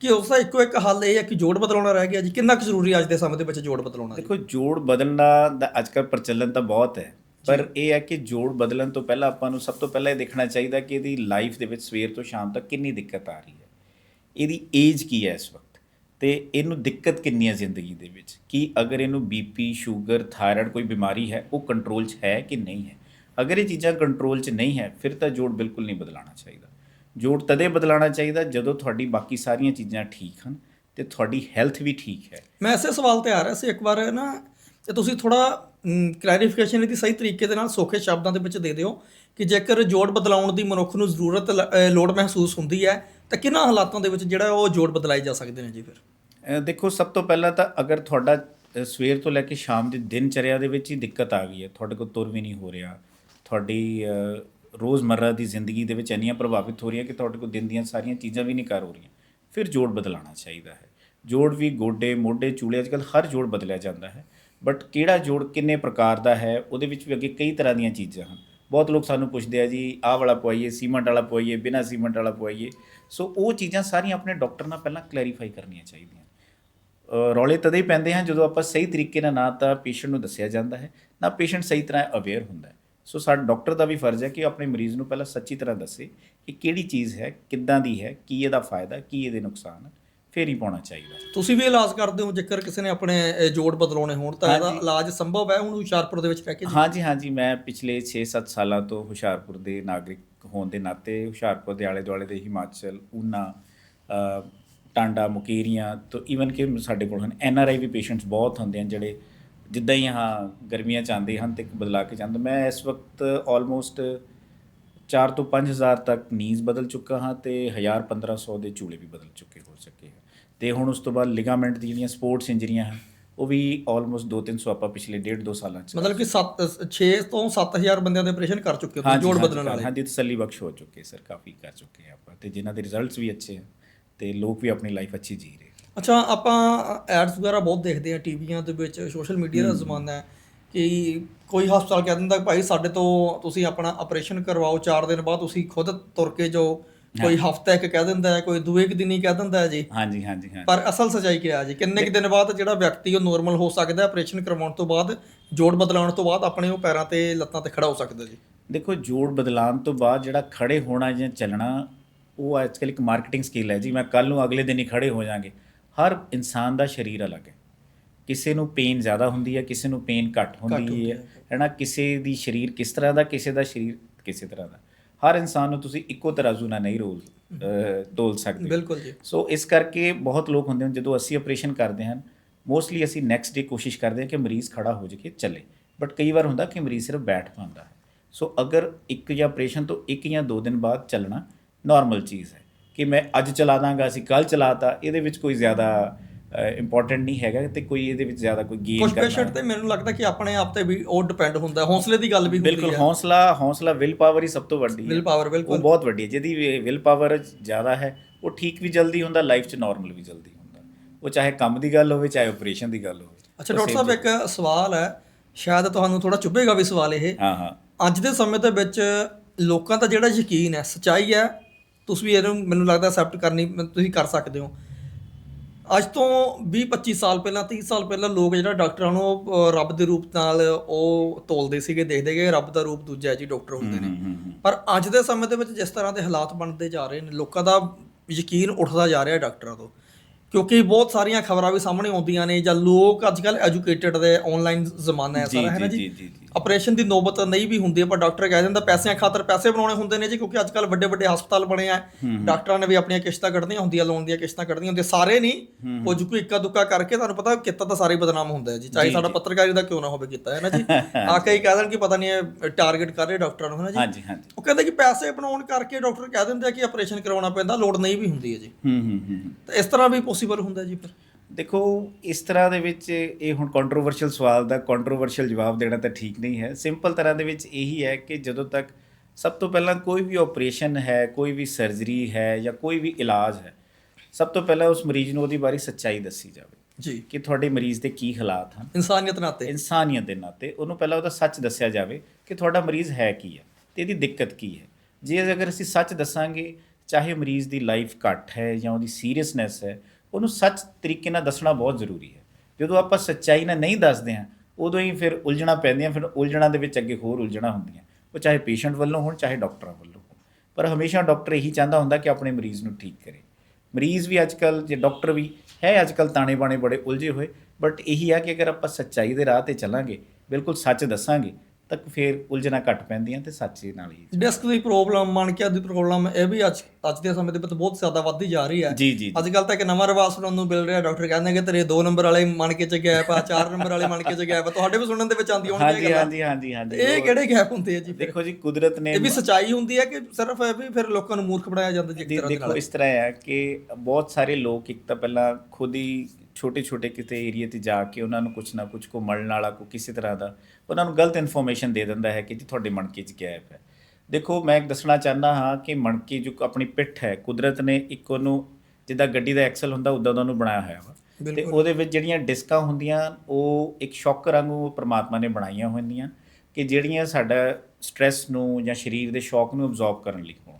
ਕਿ ਉਸ ਦਾ ਇੱਕੋ ਇੱਕ ਹੱਲ ਇਹ ਹੈ ਕਿ ਜੋੜ ਬਦਲਾਉਣਾ ਰਹਿ ਗਿਆ ਜੀ? ਕਿੰਨਾ ਕੁ ਜ਼ਰੂਰੀ ਅੱਜ ਦੇ ਸਮੇਂ ਦੇ ਵਿੱਚ ਜੋੜ ਬਦਲਾਉਣਾ? ਦੇਖੋ ਜੋੜ ਬਦਲਣਾ ਦਾ ਅੱਜਕੱਲ ਪ੍ਰਚਲਨ ਤਾਂ ਬਹੁਤ ਹੈ ਪਰ ਇਹ ਹੈ ਕਿ ਜੋੜ ਬਦਲਣ ਤੋਂ ਪਹਿਲਾਂ ਆਪਾਂ ਨੂੰ ਸਭ ਤੋਂ ਪਹਿਲਾਂ ਇਹ ਦੇਖਣਾ ਚਾਹੀਦਾ ਕਿ ਇਹਦੀ ਲਾਈਫ ਦੇ ਵਿੱਚ ਸਵੇਰ ਤੋਂ ਸ਼ਾਮ ਤੱਕ ਕਿੰਨੀ ਦਿੱਕਤ ਆ ਰਹੀ ਹੈ। ਇਹਦੀ ਏਜ ਕੀ ਹੈ ਇਸ ਵਕਤ? ਤੇ ਇਹਨੂੰ ਦਿੱਕਤ ਕਿੰਨੀ ਹੈ ਜ਼ਿੰਦਗੀ ਦੇ ਵਿੱਚ? ਕਿ ਅਗਰ ਇਹਨੂੰ ਬੀਪੀ ਸ਼ੂਗਰ ਥਾਇਰਾਇਡ ਕੋਈ ਬਿਮਾਰੀ ਹੈ ਉਹ ਕੰਟਰੋਲ 'ਚ ਹੈ ਕਿ ਨਹੀਂ ਹੈ? ਅਗਰ ਇਹ ਚੀਜ਼ਾਂ ਕੰਟਰੋਲ 'ਚ ਨਹੀਂ ਹੈ ਫਿਰ ਤਾਂ ਜੋੜ ਬਿਲਕੁਲ ਨਹੀਂ ਬਦਲਾਉਣਾ ਚਾਹੀਦਾ। ਜੋੜ ਤਦੇ ਬਦਲਾਉਣਾ ਚਾਹੀਦਾ ਜਦੋਂ ਤੁਹਾਡੀ ਬਾਕੀ ਸਾਰੀਆਂ ਚੀਜ਼ਾਂ ਠੀਕ ਹਨ ਤੇ ਤੁਹਾਡੀ ਹੈਲਥ ਵੀ ਠੀਕ ਹੈ। ਮੈਂ ਇਸੇ ਸਵਾਲ ਤੇ ਆ ਰਿਹਾ ਸੀ ਇੱਕ ਵਾਰ ਨਾ ਤੇ ਤੁਸੀਂ ਥੋੜਾ ਕਲੈਰੀਫਿਕੇਸ਼ਨ ਇਹਦੀ ਸਹੀ ਤਰੀਕੇ ਦੇ ਨਾਲ ਸੌਖੇ ਸ਼ਬਦਾਂ ਦੇ ਵਿੱਚ ਦੇ ਦਿਓ ਕਿ ਜੇਕਰ ਜੋੜ ਬਦਲਾਉਣ ਦੀ ਮਨੁੱਖ ਨੂੰ ਜ਼ਰੂਰਤ ਲੋੜ ਮਹਿਸੂਸ ਹੁੰਦੀ ਹੈ ਤਾਂ ਕਿਹਨਾਂ ਹਾਲਾਤਾਂ ਦੇ ਵਿੱਚ ਜਿਹੜਾ ਉਹ ਜੋੜ ਬਦਲਾਏ ਜਾ ਸਕਦੇ ਨੇ ਜੀ ਫਿਰ? ਦੇਖੋ ਸਭ ਤੋਂ ਪਹਿਲਾਂ ਤਾਂ ਅਗਰ ਤੁਹਾਡਾ ਸਵੇਰ ਤੋਂ ਲੈ ਕੇ ਸ਼ਾਮ ਦੀ ਦਿਨ ਚਰਿਆ ਦੇ ਵਿੱਚ ਹੀ ਦਿੱਕਤ ਆ ਗਈ ਹੈ ਤੁਹਾਡੇ ਕੋਲ ਤੁਰ ਵੀ ਨਹੀਂ ਹੋ ਰਿਹਾ ਤੁਹਾਡੀ ਅ, ਰੋਜ਼ਮਰਰਾ ਦੀ ਜ਼ਿੰਦਗੀ ਦੇ ਵਿੱਚ ਇੰਨੀਆਂ ਪ੍ਰਭਾਵਿਤ ਹੋ ਰਹੀਆਂ ਕਿ ਤੁਹਾਡੇ ਕੋਲ ਦਿਨ ਦੀਆਂ ਸਾਰੀਆਂ ਚੀਜ਼ਾਂ ਵੀ ਨਹੀਂ ਕਰ ਹੋ ਰਹੀਆਂ। ਫਿਰ ਜੋੜ ਬਦਲਾਉਣਾ ਚਾਹੀਦਾ ਹੈ। ਜੋੜ ਵੀ ਗੋਡੇ ਮੋਢੇ ਚੂਲੇ ਅੱਜਕੱਲ ਹਰ ਜੋੜ ਬਦਲਿਆ ਜਾਂਦਾ ਹੈ। ਬਟ ਕਿਹੜਾ ਜੋੜ ਕਿੰਨੇ ਪ੍ਰਕਾਰ ਦਾ ਹੈ ਉਹਦੇ ਵਿੱਚ ਵੀ ਅੱਗੇ ਕਈ ਤਰ੍ਹਾਂ ਦੀਆਂ ਚੀਜ਼ਾਂ ਹਨ। ਬਹੁਤ ਲੋਕ ਸਾਨੂੰ ਪੁੱਛਦੇ ਆ ਜੀ ਆਹ ਵਾਲਾ ਪਵਾਈਏ ਸੀਮੈਂਟ ਵਾਲਾ ਪਵਾਈਏ ਬਿਨਾਂ ਸੀਮੈਂਟ ਵਾਲਾ ਪਵਾਈਏ। ਸੋ ਉਹ ਚੀਜ਼ਾਂ ਸਾਰੀਆਂ ਆਪਣੇ ਡਾਕਟਰ ਨਾਲ ਪਹਿਲਾਂ ਕਲੈਰੀਫਾਈ ਕਰਨੀਆਂ ਚਾਹੀਦੀਆਂ। ਰੌਲੇ ਤਦੇ ਹੀ ਪੈਂਦੇ ਹਨ ਜਦੋਂ ਆਪਾਂ ਸਹੀ ਤਰੀਕੇ ਨਾਲ ਨਾ ਤਾਂ ਪੇਸ਼ੈਂਟ ਨੂੰ ਦੱਸਿਆ ਜਾਂਦਾ ਹੈ ਨਾ ਪੇਸ਼ੈਂਟ ਸਹੀ ਤਰ੍ਹਾਂ ਅਵੇਅਰ ਹੁੰਦਾ ਹੈ। ਸੋ ਸਾਡਾ ਡਾਕਟਰ ਦਾ ਵੀ ਫਰਜ਼ ਹੈ ਕਿ ਆਪਣੇ ਮਰੀਜ਼ ਨੂੰ ਪਹਿਲਾਂ ਸੱਚੀ ਤਰ੍ਹਾਂ ਦੱਸੇ ਕਿ ਕਿਹੜੀ ਚੀਜ਼ ਹੈ ਕਿੱਦਾਂ ਦੀ ਹੈ ਕੀ ਇਹਦਾ ਫਾਇਦਾ ਕੀ ਇਹਦੇ ਨੁਕਸਾਨ ਫਿਰ ਹੀ ਪਾਉਣਾ ਚਾਹੀਦਾ। ਤੁਸੀਂ ਵੀ ਇਲਾਜ ਕਰਦੇ ਹੋ ਜੇਕਰ ਕਿਸੇ ਨੇ ਆਪਣੇ ਜੋੜ ਬਦਲਾਉਣੇ ਹੋਣ ਤਾਂ ਇਹਦਾ। ਇਲਾਜ ਸੰਭਵ ਹੈ? ਹੁਣ ਹੁਸ਼ਿਆਰਪੁਰ ਦੇ ਵਿੱਚ ਰਹਿ ਕੇ ਹਾਂਜੀ ਹਾਂਜੀ। ਮੈਂ ਪਿਛਲੇ 6-7 ਸਾਲਾਂ ਤੋਂ ਹੁਸ਼ਿਆਰਪੁਰ ਦੇ ਨਾਗਰਿਕ ਹੋਣ ਦੇ ਨਾਤੇ ਹੁਸ਼ਿਆਰਪੁਰ ਦੇ ਆਲੇ ਦੁਆਲੇ ਦੇ ਹਿਮਾਚਲ ਊਨਾ ਅ, ਟਾਂਡਾ ਮੁਕੇਰੀਆਂ ਤੋਂ ਈਵਨ ਕਿ ਸਾਡੇ ਕੋਲ ਹਨ N R I we patients ਬਹੁਤ ਹੁੰਦੇ ਹਨ ਜਿਹੜੇ ਜਿੱਦਾਂ ਹੀ ਹਾਂ ਗਰਮੀਆਂ ਚ ਆਉਂਦੇ ਹਨ ਤੇ ਬਦਲਾ ਕੇ ਜਾਂਦੇ ਮੈਂ ਇਸ ਵਕਤ ਆਲਮੋਸਟ 4 ਤੋਂ 5000 ਤੱਕ ਨੀਜ਼ ਬਦਲ ਚੁੱਕਾ ਹਾਂ ਤੇ 1000 1500 ਦੇ ਚੂਲੇ ਵੀ ਬਦਲ ਚੁੱਕੇ ਹੋ ਸਕੇ ਹੈ ਤੇ ਹੁਣ ਉਸ ਤੋਂ ਬਾਅਦ ਲਿਗਾਮੈਂਟ ਦੀ ਜਿਹੜੀਆਂ ਸਪੋਰਟਸ ਇੰਜਰੀਆਂ ਹਨ ਉਹ ਵੀ ਆਲਮੋਸਟ 2-300 ਆਪਾਂ ਪਿਛਲੇ ਡੇਢ ਦੋ ਸਾਲਾਂ ਚ ਮਤਲਬ ਕਿ 7 6 ਤੋਂ 7000 ਬੰਦਿਆਂ ਦੇ ਆਪਰੇਸ਼ਨ ਕਰ ਚੁੱਕੇ ਹੋ ਜੋੜ ਬਦਲਣ ਵਾਲੇ। ਹਾਂਜੀ ਤਸੱਲੀ ਬਖਸ਼ ਹੋ ਚੁੱਕੇ ਸਰ ਕਾਫੀ ਕਰ ਚੁੱਕੇ ਆਪਾਂ ਤੇ ਜਿਨ੍ਹਾਂ ਦੇ ਰਿਜ਼ਲਟਸ ਵੀ ਅੱਛੇ ਹਨ ਤੇ ਲੋਕ ਵੀ ਆਪਣੀ ਲਾਈਫ ਅੱਛੀ ਜੀ ਰਹੇ ਅੱਛਾ ਆਪਾਂ ਐਡਸ ਵਗੈਰਾ ਬਹੁਤ ਦੇਖਦੇ ਆ ਟੀਵੀਆਂ ਦੇ ਵਿੱਚ ਸੋਸ਼ਲ ਮੀਡੀਆ ਦਾ ਜ਼ਮਾਨਾ ਹੈ ਕਿ ਕੋਈ ਹਸਪਤਾਲ ਕਹਿ ਦਿੰਦਾ ਭਾਈ ਸਾਡੇ ਤੋਂ ਤੁਸੀਂ ਆਪਣਾ ਆਪਰੇਸ਼ਨ ਕਰਵਾਓ 4 ਦਿਨ ਬਾਅਦ ਤੁਸੀਂ ਖੁਦ ਤੁਰ ਕੇ ਜਾਓ। ਕੋਈ ਹਫਤਾ ਇੱਕ ਕਹਿ ਦਿੰਦਾ ਹੈ ਕੋਈ ਦੂਏ ਕੁ ਦਿਨ ਹੀ ਕਹਿ ਦਿੰਦਾ ਹੈ ਜੀ। ਹਾਂਜੀ ਹਾਂਜੀ ਹਾਂਜੀ। ਪਰ ਅਸਲ ਸਚਾਈ ਕੀ ਹੈ ਜੀ? ਕਿੰਨੇ ਕੁ ਦਿਨ ਬਾਅਦ ਜਿਹੜਾ ਵਿਅਕਤੀ ਉਹ ਨੋਰਮਲ ਹੋ ਸਕਦਾ ਹੈ ਆਪਰੇਸ਼ਨ ਕਰਵਾਉਣ ਤੋਂ ਬਾਅਦ ਜੋੜ ਬਦਲਾਉਣ ਤੋਂ ਬਾਅਦ ਆਪਣੇ ਉਹ ਪੈਰਾਂ ਤੇ ਲੱਤਾਂ ਤੇ ਖੜਾ ਹੋ ਸਕਦਾ ਜੀ? ਦੇਖੋ ਜੋੜ ਬਦਲਾਉਣ ਤੋਂ ਬਾਅਦ ਜਿਹੜਾ ਖੜੇ ਹੋਣਾ ਜਾਂ ਚੱਲਣਾ ਉਹ ਅੱਜ ਕੱਲ੍ਹ ਇੱਕ ਮਾਰਕੀਟਿੰਗ ਸਕਿੱਲ ਹੈ ਜੀ। ਮੈਂ ਕੱਲ ਨੂੰ ਅਗਲੇ ਦਿਨ ਹੀ ਖੜੇ ਹੋ ਜਾਾਂਗੇ ਹਰ ਇਨਸਾਨ ਦਾ ਸਰੀਰ ਅਲੱਗ ਹੈ। ਕਿਸੇ ਨੂੰ ਪੇਨ ਜ਼ਿਆਦਾ ਹੁੰਦੀ ਹੈ ਕਿਸੇ ਨੂੰ ਪੇਨ ਘੱਟ ਹੁੰਦੀ ਹੈ। ਹੈਨਾ ਕਿਸੇ ਦੀ ਸਰੀਰ ਕਿਸ ਤਰ੍ਹਾਂ ਦਾ ਕਿਸੇ ਦਾ ਸਰੀਰ ਕਿਸੇ ਤਰ੍ਹਾਂ ਦਾ। ਹਰ ਇਨਸਾਨ ਨੂੰ ਤੁਸੀਂ ਇੱਕੋ ਤਰਾਜ਼ੂ ਨਾਲ ਨਹੀਂ ਰੋਲ ਤੋਲ ਸਕਦੇ। ਬਿਲਕੁਲ ਜੀ। ਸੋ ਇਸ ਕਰਕੇ ਬਹੁਤ ਲੋਕ ਹੁੰਦੇ ਹਨ ਜਦੋਂ ਅਸੀਂ ਆਪਰੇਸ਼ਨ ਕਰਦੇ ਹਾਂ ਮੋਸਟਲੀ ਅਸੀਂ ਨੈਕਸਟ ਡੇ ਕੋਸ਼ਿਸ਼ ਕਰਦੇ ਹਾਂ ਕਿ ਮਰੀਜ਼ ਖੜਾ ਹੋ ਜਾਏ ਚੱਲੇ। ਬਟ ਕਈ ਵਾਰ ਹੁੰਦਾ ਕਿ ਮਰੀਜ਼ ਸਿਰਫ ਬੈਠ ਪਾਉਂਦਾ ਹੈ। ਸੋ ਅਗਰ ਇੱਕ ਜਾਂ ਆਪਰੇਸ਼ਨ ਤੋਂ ਇੱਕ ਜਾਂ ਦੋ ਦਿਨ ਬਾਅਦ ਚੱਲਣਾ ਨਾਰਮਲ ਚੀਜ਼ ਹੈ। ਕਿ ਮੈਂ ਅੱਜ ਚਲਾ ਦਾਂਗਾ ਅਸੀਂ ਕੱਲ ਚਲਾਤਾ ਇਹਦੇ ਵਿੱਚ ਕੋਈ ਜ਼ਿਆਦਾ ਇੰਪੋਰਟੈਂਟ ਨਹੀਂ ਹੈਗਾ ਤੇ ਕੋਈ ਇਹਦੇ ਵਿੱਚ ਜ਼ਿਆਦਾ ਕੋਈ ਗੇਨ ਕੁਝ ਕਰਨਾ। ਪੇਸ਼ੈਂਟ ਤੇ ਮੈਨੂੰ ਲੱਗਦਾ ਕਿ ਆਪਣੇ ਆਪ ਤੇ ਵੀ ਉਹ ਡਿਪੈਂਡ ਹੁੰਦਾ ਹੌਸਲੇ ਦੀ ਗੱਲ ਵੀ ਹੁੰਦੀ ਬਿਲਕੁਲ ਹੈ। ਹੌਸਲਾ ਹੌਸਲਾ ਵਿਲ ਪਾਵਰ ਹੀ ਸਭ ਤੋਂ ਵੱਡੀ ਹੈ। ਵਿਲ ਪਾਵਰ ਉਹ ਬਿਲਕੁਲ। ਬਹੁਤ ਵੱਡੀ ਹੈ ਜਿਹਦੀ ਵਿਲ ਪਾਵਰ ਜ਼ਿਆਦਾ ਹੈ ਉਹ ਠੀਕ ਵੀ ਜਲਦੀ ਹੁੰਦਾ ਲਾਈਫ 'ਚ ਨਾਰਮਲ ਵੀ ਜਲਦੀ ਹੁੰਦਾ। ਉਹ ਚਾਹੇ ਕੰਮ ਦੀ ਗੱਲ ਹੋਵੇ ਚਾਹੇ ਆਪਰੇਸ਼ਨ ਦੀ ਗੱਲ ਹੋਵੇ ਅੱਛਾ ਡਾਕਟਰ ਸਾਹਿਬ ਇੱਕ ਸਵਾਲ ਹੈ ਸ਼ਾਇਦ ਤੁਹਾਨੂੰ ਥੋੜਾ ਚੁੱਭੇਗਾ ਵੀ ਸਵਾਲ ਇਹ। ਹਾਂ ਹਾਂ। ਅੱਜ ਦੇ ਸਮੇਂ ਦੇ ਵਿੱਚ ਲੋਕਾਂ ਦਾ ਜਿਹੜਾ ਯਕੀਨ ਹੈ ਸਚਾਈ ਹੈ ਤੁਸੀਂ ਵੀ ਇਹਨੂੰ ਮੈਨੂੰ ਲੱਗਦਾ ਐਕਸੈਪਟ ਕਰਨੀ ਤੁਸੀਂ ਕਰ ਸਕਦੇ ਹੋ। ਅੱਜ ਤੋਂ 20 25 ਸਾਲ ਪਹਿਲਾਂ 30 ਸਾਲ ਪਹਿਲਾਂ ਲੋਕ ਜਿਹੜਾ ਡਾਕਟਰਾਂ ਨੂੰ ਅਹ, ਰੱਬ ਦੇ ਰੂਪ ਨਾਲ ਉਹ ਤੋਲਦੇ ਸੀਗੇ ਦੇਖਦੇ ਕਿ ਰੱਬ ਦਾ ਰੂਪ ਦੂਜਾ ਜੀ ਡਾਕਟਰ ਹੁੰਦੇ ਨੇ। ਪਰ ਅੱਜ ਦੇ ਸਮੇਂ ਦੇ ਵਿੱਚ ਜਿਸ ਤਰ੍ਹਾਂ ਦੇ ਹਾਲਾਤ ਬਣਦੇ ਜਾ ਰਹੇ ਨੇ ਲੋਕਾਂ ਦਾ ਯਕੀਨ ਉੱਠਦਾ ਜਾ ਰਿਹਾ ਡਾਕਟਰਾਂ ਤੋਂ। ਕਿਉਂਕਿ ਬਹੁਤ ਸਾਰੀਆਂ ਖਬਰਾਂ ਵੀ ਸਾਹਮਣੇ ਆਉਂਦੀਆਂ ਨੇ ਜਾਂ ਲੋਕ ਅੱਜ ਕੱਲ ਐਜੂਕੇਟਡ ਦੇ ਆਨਲਾਈਨ ਜ਼ਮਾਨਾ ਹੈ ਸਾਰਾ ਹੈ ਨਾ ਜੀ। ਆਪਰੇਸ਼ਨ ਦੀ ਨੌਬਤ ਨਹੀਂ ਵੀ ਹੁੰਦੀ ਪਰ ਡਾਕਟਰ ਕਹਿ ਦਿੰਦਾ ਪੈਸਿਆਂ ਖਾਤਰ ਪੈਸੇ ਬਣਾਉਣੇ ਹੁੰਦੇ ਨੇ ਜੀ ਕਿਉਂਕਿ ਅੱਜ ਕੱਲ ਵੱਡੇ ਵੱਡੇ ਹਸਪਤਾਲ ਬਣੇ ਆ। ਡਾਕਟਰਾਂ ਨੇ ਵੀ ਆਪਣੀਆਂ ਕਿਸ਼ਤਾਂ ਕੱਢਣੀਆਂ ਹੁੰਦੀਆਂ ਲੋਨ ਦੀਆਂ ਕਿਸ਼ਤਾਂ ਕੱਢਣੀਆਂ ਹੁੰਦੀਆਂ ਸਾਰੇ ਨਹੀਂ। ਕੁਝ ਕੋਈ ਇੱਕਾ ਦੁੱਕਾ ਕਰਕੇ ਤੁਹਾਨੂੰ ਪਤਾ ਕਿੱਤਾ ਤਾਂ ਸਾਰੇ ਬਦਨਾਮ ਹੁੰਦਾ ਹੈ ਜੀ ਚਾਹੇ ਸਾਡਾ ਪੱਤਰਕਾਰੀ ਦਾ ਕਿਉਂ ਨਾ ਹੋਵੇ ਕੀਤਾ ਹੈ ਨਾ ਜੀ? ਆ ਕਈ ਕਹਿ ਦੇਣ ਕਿ ਪਤਾ ਨਹੀਂ ਇਹ ਟਾਰਗੇਟ ਕਰ ਰਹੇ ਡਾਕਟਰਾਂ ਨੂੰ ਹੈ ਨਾ ਜੀ? ਹਾਂਜੀ ਹਾਂਜੀ। ਉਹ ਕਹਿੰਦੇ ਕਿ ਪੈਸੇ ਬਣਾਉਣ ਕਰਕੇ ਡਾਕਟਰ ਕਹਿ ਦਿੰਦੇ ਆ ਕਿ ਆਪਰੇਸ਼ਨ ਕਰਵਾਉਣਾ ਪੈਂਦਾ ਲੋੜ ਨਹੀਂ ਵੀ ਹੁੰਦੀ ਹੈ ਜੀ। ਹੂੰ ਹੂੰ ਹੂੰ ਹੂੰ। ਤਾਂ ਇਸ ਤਰ੍ਹਾਂ ਵੀ ਪੋਸੀਬਲ ਹੁੰਦਾ ਜੀ ਫਿਰ। ਦੇਖੋ ਇਸ ਤਰ੍ਹਾਂ ਦੇ ਵਿੱਚ ਇਹ ਹੁਣ ਕੰਟਰੋਵਰਸ਼ੀਅਲ ਸਵਾਲ ਦਾ ਕੰਟਰੋਵਰਸ਼ੀਅਲ ਜਵਾਬ ਦੇਣਾ ਤਾਂ ਠੀਕ ਨਹੀਂ ਹੈ। ਸਿੰਪਲ ਤਰ੍ਹਾਂ ਦੇ ਵਿੱਚ ਇਹੀ ਹੈ ਕਿ ਜਦੋਂ ਤੱਕ ਸਭ ਤੋਂ ਪਹਿਲਾਂ ਕੋਈ ਵੀ ਆਪਰੇਸ਼ਨ ਹੈ ਕੋਈ ਵੀ ਸਰਜਰੀ ਹੈ ਜਾਂ ਕੋਈ ਵੀ ਇਲਾਜ ਹੈ ਸਭ ਤੋਂ ਪਹਿਲਾਂ ਉਸ ਮਰੀਜ਼ ਨੂੰ ਉਹਦੀ ਬਾਰੇ ਸੱਚਾਈ ਦੱਸੀ ਜਾਵੇ ਜੀ। ਕਿ ਤੁਹਾਡੇ ਮਰੀਜ਼ ਦੇ ਕੀ ਹਾਲਾਤ ਹਨ। ਇਨਸਾਨੀਅਤ ਨਾਤੇ। ਇਨਸਾਨੀਅਤ ਦੇ ਨਾਤੇ ਉਹਨੂੰ ਪਹਿਲਾਂ ਉਹਦਾ ਸੱਚ ਦੱਸਿਆ ਜਾਵੇ ਕਿ ਤੁਹਾਡਾ ਮਰੀਜ਼ ਹੈ ਕੀ ਹੈ ਤੇ ਇਹਦੀ ਦਿੱਕਤ ਕੀ ਹੈ। ਜੇ ਅਗਰ ਅਸੀਂ ਸੱਚ ਦੱਸਾਂਗੇ ਚਾਹੇ ਮਰੀਜ਼ ਦੀ ਲਾਈਫ ਘੱਟ ਹੈ ਜਾਂ ਉਹਦੀ ਸੀਰੀਅਸਨੈਸ ਹੈ ਉਹਨੂੰ ਸੱਚ ਤਰੀਕੇ ਨਾਲ ਦੱਸਣਾ ਬਹੁਤ ਜ਼ਰੂਰੀ ਹੈ। ਜਦੋਂ ਆਪਾਂ ਸੱਚਾਈ ਨਾਲ ਨਹੀਂ ਦੱਸਦੇ ਹਾਂ, ਉਦੋਂ ਹੀ ਫਿਰ ਉਲਝਣਾ ਪੈਂਦੀਆਂ, ਫਿਰ ਉਲਝਣਾ ਦੇ ਵਿੱਚ ਅੱਗੇ ਹੋਰ ਉਲਝਣਾ ਹੁੰਦੀਆਂ। ਉਹ ਚਾਹੇ ਪੇਸ਼ੈਂਟ ਵੱਲੋਂ ਹੋਣ, ਚਾਹੇ ਡਾਕਟਰਾਂ ਵੱਲੋਂ ਹੋਣ। ਪਰ ਹਮੇਸ਼ਾ ਡਾਕਟਰ ਇਹੀ ਚਾਹੁੰਦਾ ਹੁੰਦਾ ਕਿ ਆਪਣੇ ਮਰੀਜ਼ ਨੂੰ ਠੀਕ ਕਰੇ। ਮਰੀਜ਼ ਵੀ ਅੱਜਕੱਲ ਜੇ ਡਾਕਟਰ ਵੀ ਹੈ ਅੱਜਕੱਲ ਤਾਣੇ ਬਾਣੇ ਬੜੇ ਉਲਝੇ ਹੋਏ। ਬਟ ਇਹੀ ਆ ਕਿ ਅਗਰ ਆਪਾਂ ਸੱਚਾਈ ਦੇ ਰਾਹ ਤੇ ਚੱਲਾਂਗੇ, ਬਿਲਕੁਲ ਸੱਚ ਦੱਸਾਂਗੇ ਤਾਂ ਫਿਰ ਉਲਝਣਾ ਘੱਟ ਪੈਂਦੀਆਂ ਤੇ ਸੱਚੇ ਨਾਲ ਹੀ ਡਿਸਕ ਦੀ ਪ੍ਰੋਬਲਮ ਮਣਕਿਆਂ ਦੀ ਪ੍ਰੋਬਲਮ ਇਹ ਵੀ ਅੱਜ ਅੱਜ ਦੇ ਸਮੇਂ ਦੇ ਵਿੱਚ ਬਹੁਤ ਜ਼ਿਆਦਾ ਵੱਧਦੀ ਜਾ ਰਹੀ ਹੈ। ਜੀ ਜੀ ਅੱਜ ਕੱਲ ਤਾਂ ਇੱਕ ਨਵਾਂ ਰਿਵਾਜ ਸੁਣਨ ਨੂੰ ਮਿਲ ਰਿਹਾ ਡਾਕਟਰ ਕਹਿੰਦੇ ਕਿ ਤੇਰੇ 2 ਨੰਬਰ ਵਾਲੇ ਮਣਕੇ 'ਚ ਗੈਪ ਆ 4 ਨੰਬਰ ਵਾਲੇ ਮਣਕੇ 'ਚ ਗੈਪ ਆ ਤੁਹਾਡੇ ਵੀ ਸੁਣਨ ਦੇ ਵਿੱਚ ਆਉਂਦੀ ਹੋਣੀ ਹਾਂਜੀ ਹਾਂਜੀ ਹਾਂਜੀ ਹਾਂਜੀ। ਇਹ ਕਿਹੜੇ ਗੈਪ ਹੁੰਦੇ ਆ ਜੀ? ਦੇਖੋ ਜੀ ਕੁਦਰਤ ਨੇ ਇਹ ਵੀ ਸਚਾਈ ਹੁੰਦੀ ਹੈ ਕਿ ਸਿਰਫ ਇਹ ਵੀ ਫਿਰ ਲੋਕਾਂ ਨੂੰ ਮੂਰਖ ਬਣਾਇਆ ਜਾਂਦਾ ਜੀ ਇੱਕ ਤਰ੍ਹਾਂ ਦੇ ਦੇਖੋ ਇਸ ਤਰ੍ਹਾਂ ਹੈ ਕਿ ਬਹੁਤ ਸਾਰੇ ਲੋਕ ਇੱਕ ਤਾਂ ਪਹਿਲਾਂ ਖੁਦ ਹੀ ਛੋਟੇ ਛੋਟੇ ਕਿਤੇ ਏਰੀਆ ਤੇ ਜਾ ਕੇ ਉਹਨਾਂ ਨੂੰ ਕੁਛ ਨਾ ਕੁਛ ਕੋ ਮਲਣ ਵਾਲਾ ਕੋ ਕਿਸੇ ਤਰ੍ਹਾਂ ਦਾ ਉਹਨਾਂ ਨੂੰ ਗਲਤ ਇਨਫੋਰਮੇਸ਼ਨ ਦੇ ਦਿੰਦਾ ਹੈ ਕਿ ਜੀ ਤੁਹਾਡੇ ਮਣਕੇ 'ਚ ਗੈਪ ਹੈ ਦੇਖੋ ਮੈਂ ਦੱਸਣਾ ਚਾਹੁੰਦਾ ਹਾਂ ਕਿ ਮਣਕੇ ਜੋ ਆਪਣੀ ਪਿੱਠ ਹੈ ਕੁਦਰਤ ਨੇ ਇੱਕ ਉਹਨੂੰ ਜਿੱਦਾਂ ਗੱਡੀ ਦਾ ਐਕਸਲ ਹੁੰਦਾ ਉਦਾਂ ਦਾ ਉਹਨੂੰ ਬਣਾਇਆ ਹੋਇਆ ਵਾ। ਤੇ। ਉਹਦੇ ਵਿੱਚ ਜਿਹੜੀਆਂ ਡਿਸਕਾਂ ਹੁੰਦੀਆਂ ਉਹ ਇੱਕ ਸ਼ੌਕਰ ਵਾਂਗੂ ਪ੍ਰਮਾਤਮਾ ਨੇ ਬਣਾਈਆਂ ਹੁੰਦੀਆਂ ਕਿ ਜਿਹੜੀਆਂ ਸਾਡਾ ਸਟ੍ਰੈਸ ਨੂੰ ਜਾਂ ਸਰੀਰ ਦੇ ਸ਼ੌਕ ਨੂੰ ਅਬਜ਼ੌਰਬ ਕਰਨ ਲਈ ਹੋਣ।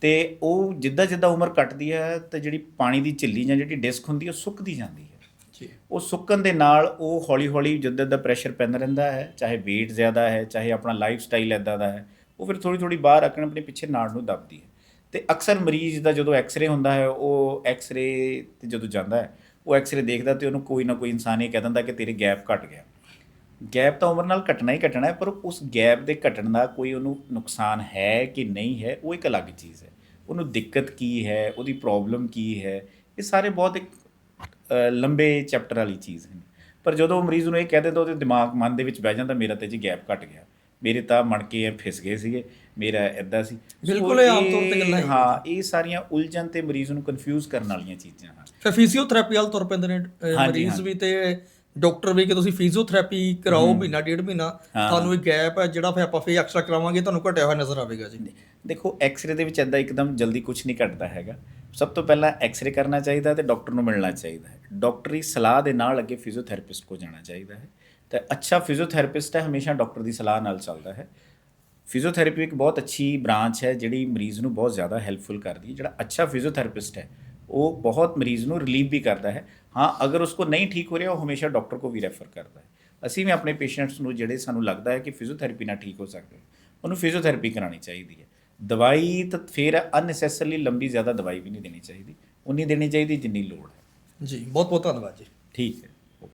ਤੇ ਉਹ ਜਿੱਦਾਂ ਜਿੱਦਾਂ ਉਮਰ ਘਟਦੀ ਹੈ ਤੇ ਜਿਹੜੀ ਪਾਣੀ ਦੀ ਝਿੱਲੀ ਜਾਂ ਜਿਹੜੀ ਡਿਸਕ ਹੁੰਦੀ ਹੈ ਉਹ ਸੁੱਕਦੀ ਜਾਂਦੀ ਹੈ। ਜੀ। ਉਹ ਸੁੱਕਣ ਦੇ ਨਾਲ ਉਹ ਹੌਲੀ ਹੌਲੀ ਜਿੱਦਾਂ ਦਾ ਪ੍ਰੈਸ਼ਰ ਪੈਂਦਾ ਰਹਿੰਦਾ ਹੈ, ਚਾਹੇ weight ਜ਼ਿਆਦਾ ਹੈ, ਚਾਹੇ ਆਪਣਾ ਲਾਈਫ ਸਟਾਈਲ ਇਦਾਂ ਦਾ ਹੈ, ਉਹ ਫਿਰ ਥੋੜੀ ਥੋੜੀ ਬਾਹਰ ਆਕਣ ਆਪਣੇ ਪਿੱਛੇ ਨਾੜ ਨੂੰ ਦੱਬਦੀ ਹੈ। ਤੇ ਅਕਸਰ ਮਰੀਜ਼ ਦਾ ਜਦੋਂ ਐਕਸ-ਰੇ ਹੁੰਦਾ ਹੈ, ਉਹ ਐਕਸ-ਰੇ ਤੇ ਜਦੋਂ ਜਾਂਦਾ ਹੈ, ਉਹ ਐਕਸ-ਰੇ ਦੇਖਦਾ ਤੇ ਉਹਨੂੰ ਕੋਈ ਨਾ ਕੋਈ ਇਨਸਾਨ ਇਹ ਕਹਿ ਦਿੰਦਾ ਕਿ ਤੇਰੇ ਗੈਪ ਘਟ ਗਿਆ। ਗੈਪ ਤਾਂ ਉਮਰ ਨਾਲ ਘਟਣਾ ਹੀ ਘਟਣਾ ਹੈ, ਪਰ ਉਸ ਗੈਪ ਦੇ ਘਟਣ ਦਾ ਕੋਈ ਉਹਨੂੰ ਨੁਕਸਾਨ ਹੈ ਕਿ ਨਹੀਂ ਹੈ, ਉਹ ਇੱਕ ਅਲੱਗ ਚੀਜ਼ ਹੈ। ਉਹਨੂੰ ਦਿੱਕਤ ਕੀ ਹੈ, ਉਹਦੀ ਪ੍ਰੋਬਲਮ ਕੀ ਹੈ, ਇਹ ਸਾਰੇ ਬਹੁਤ ਇੱਕ ਲੰਬੇ ਚੈਪਟਰ ਵਾਲੀ ਚੀਜ਼ ਹੈ। ਪਰ ਜਦੋਂ ਮਰੀਜ਼ ਨੂੰ ਇਹ ਕਹਿ ਦਿੰਦਾ ਉਹਦੇ ਦਿਮਾਗ ਮਨ ਦੇ ਵਿੱਚ ਬਹਿ ਜਾਂਦਾ ਮੇਰਾ ਤੇ ਜੀ ਗੈਪ ਘਟ ਗਿਆ। ਮੇਰੇ ਤਾਂ ਮਣਕੇ ਫਿਸ ਗਏ ਸੀਗੇ ਮੇਰਾ ਇਦਾਂ ਸੀ। ਬਿਲਕੁਲ ਇਹ ਆਮ ਤੌਰ ਤੇ ਗੱਲਾਂ ਹੀ ਹਾਂ ਇਹ ਸਾਰੀਆਂ ਉਲਝਣ ਤੇ ਮਰੀਜ਼ ਨੂੰ ਕਨਫਿਊਜ਼ ਕਰਨ ਵਾਲੀਆਂ ਚੀਜ਼ਾਂ ਹਨ। ਫਿਰ ਫਿਜ਼ੀਓਥੈਰੇਪੀ ਵਾਲ ਤੁਰ ਪੈਂਦੇ ਨੇ ਮਰੀਜ਼। ਵੀ ਤੇ ਡਾਕਟਰ ਵੀ ਕਿ ਤੁਸੀਂ ਫਿਜ਼ੀਓਥੈਰੇਪੀ ਕਰਾਓ ਮਹੀਨਾ ਡੇਢ ਮਹੀਨਾ। ਤੁਹਾਨੂੰ ਇਹ ਗੈਪ ਹੈ ਜਿਹੜਾ ਫਿਰ ਆਪਾਂ ਫੇਰ ਐਕਸਟਰਾ ਕਰਾਵਾਂਗੇ ਤੁਹਾਨੂੰ ਘਟਿਆ ਹੋਇਆ ਨਜ਼ਰ ਆਵੇਗਾ ਜੀ। ਦੇਖੋ ਐਕਸ-ਰੇ ਦੇ ਵਿੱਚ ਐਦਾਂ ਇੱਕਦਮ ਜਲਦੀ ਕੁਝ ਨਹੀਂ ਘਟਦਾ ਹੈਗਾ। ਸਭ ਤੋਂ ਪਹਿਲਾਂ ਐਕਸ-ਰੇ ਕਰਨਾ ਚਾਹੀਦਾ ਤੇ ਡਾਕਟਰ ਨੂੰ ਮਿਲਣਾ ਚਾਹੀਦਾ ਹੈ। ਡਾਕਟਰੀ ਸਲਾਹ ਦੇ ਨਾਲ ਅੱਗੇ ਫਿਜ਼ੀਓਥੈਰੇਪਿਸਟ ਕੋ ਜਾਣਾ ਚਾਹੀਦਾ ਹੈ। ਤੇ ਅੱਛਾ ਫਿਜ਼ੀਓਥੈਰੇਪਿਸਟ ਹੈ, ਹਮੇਸ਼ਾ ਡਾਕਟਰ ਦੀ ਸਲਾਹ ਨਾਲ ਚੱਲਦਾ ਹੈ। ਫਿਜ਼ੀਓਥੈਰੇਪੀ ਇੱਕ ਬਹੁਤ ਅੱਛੀ ਬ੍ਰਾਂਚ ਹੈ, ਜਿਹੜੀ ਮਰੀਜ਼ ਨੂੰ ਬਹੁਤ ਜ਼ਿਆਦਾ ਹੈਲਪਫੁਲ ਕਰਦੀ ਹੈ। ਜਿਹੜਾ ਅੱਛਾ ਫਿਜ਼ੀਓਥੈਰੇਪਿਸਟ ਹੈ, ਉਹ ਬਹੁਤ ਮਰੀਜ਼ ਨੂੰ ਰਿਲੀਵ ਵੀ ਕਰਦਾ ਹੈ। ਹਾਂ, ਅਗਰ ਉਸਕੋ ਨਹੀਂ ਠੀਕ ਹੋ ਰਿਹਾ, ਉਹ ਹਮੇਸ਼ਾ ਡਾਕਟਰ ਕੋ ਵੀ ਰੈਫਰ ਕਰਦਾ ਹੈ। ਅਸੀਂ ਵੀ ਆਪਣੇ ਪੇਸ਼ੈਂਟਸ ਨੂੰ, ਜਿਹੜੇ ਸਾਨੂੰ ਲੱਗਦਾ ਹੈ ਕਿ ਫਿਜ਼ੀਓਥੈਰੇਪੀ ਨਾਲ ਠੀਕ ਹੋ ਸਕਦੇ ਉਹਨੂੰ ਫਿਜ਼ੀਓਥੈਰੇਪੀ ਕਰਾਉਣੀ ਚਾਹੀਦੀ ਹੈ। ਦਵਾਈ ਤਾਂ ਫਿਰ ਅਨਨੈਸੈਸਰਲੀ ਲੰਬੀ ਜ਼ਿਆਦਾ ਦਵਾਈ ਵੀ ਨਹੀਂ ਦੇਣੀ ਚਾਹੀਦੀ ਉਨੀ ਦੇਣੀ ਚਾਹੀਦੀ ਜਿੰਨੀ ਲੋੜ ਹੈ। ਜੀ ਬਹੁਤ ਬਹੁਤ ਧੰਨਵਾਦ ਜੀ। ਠੀਕ ਹੈ।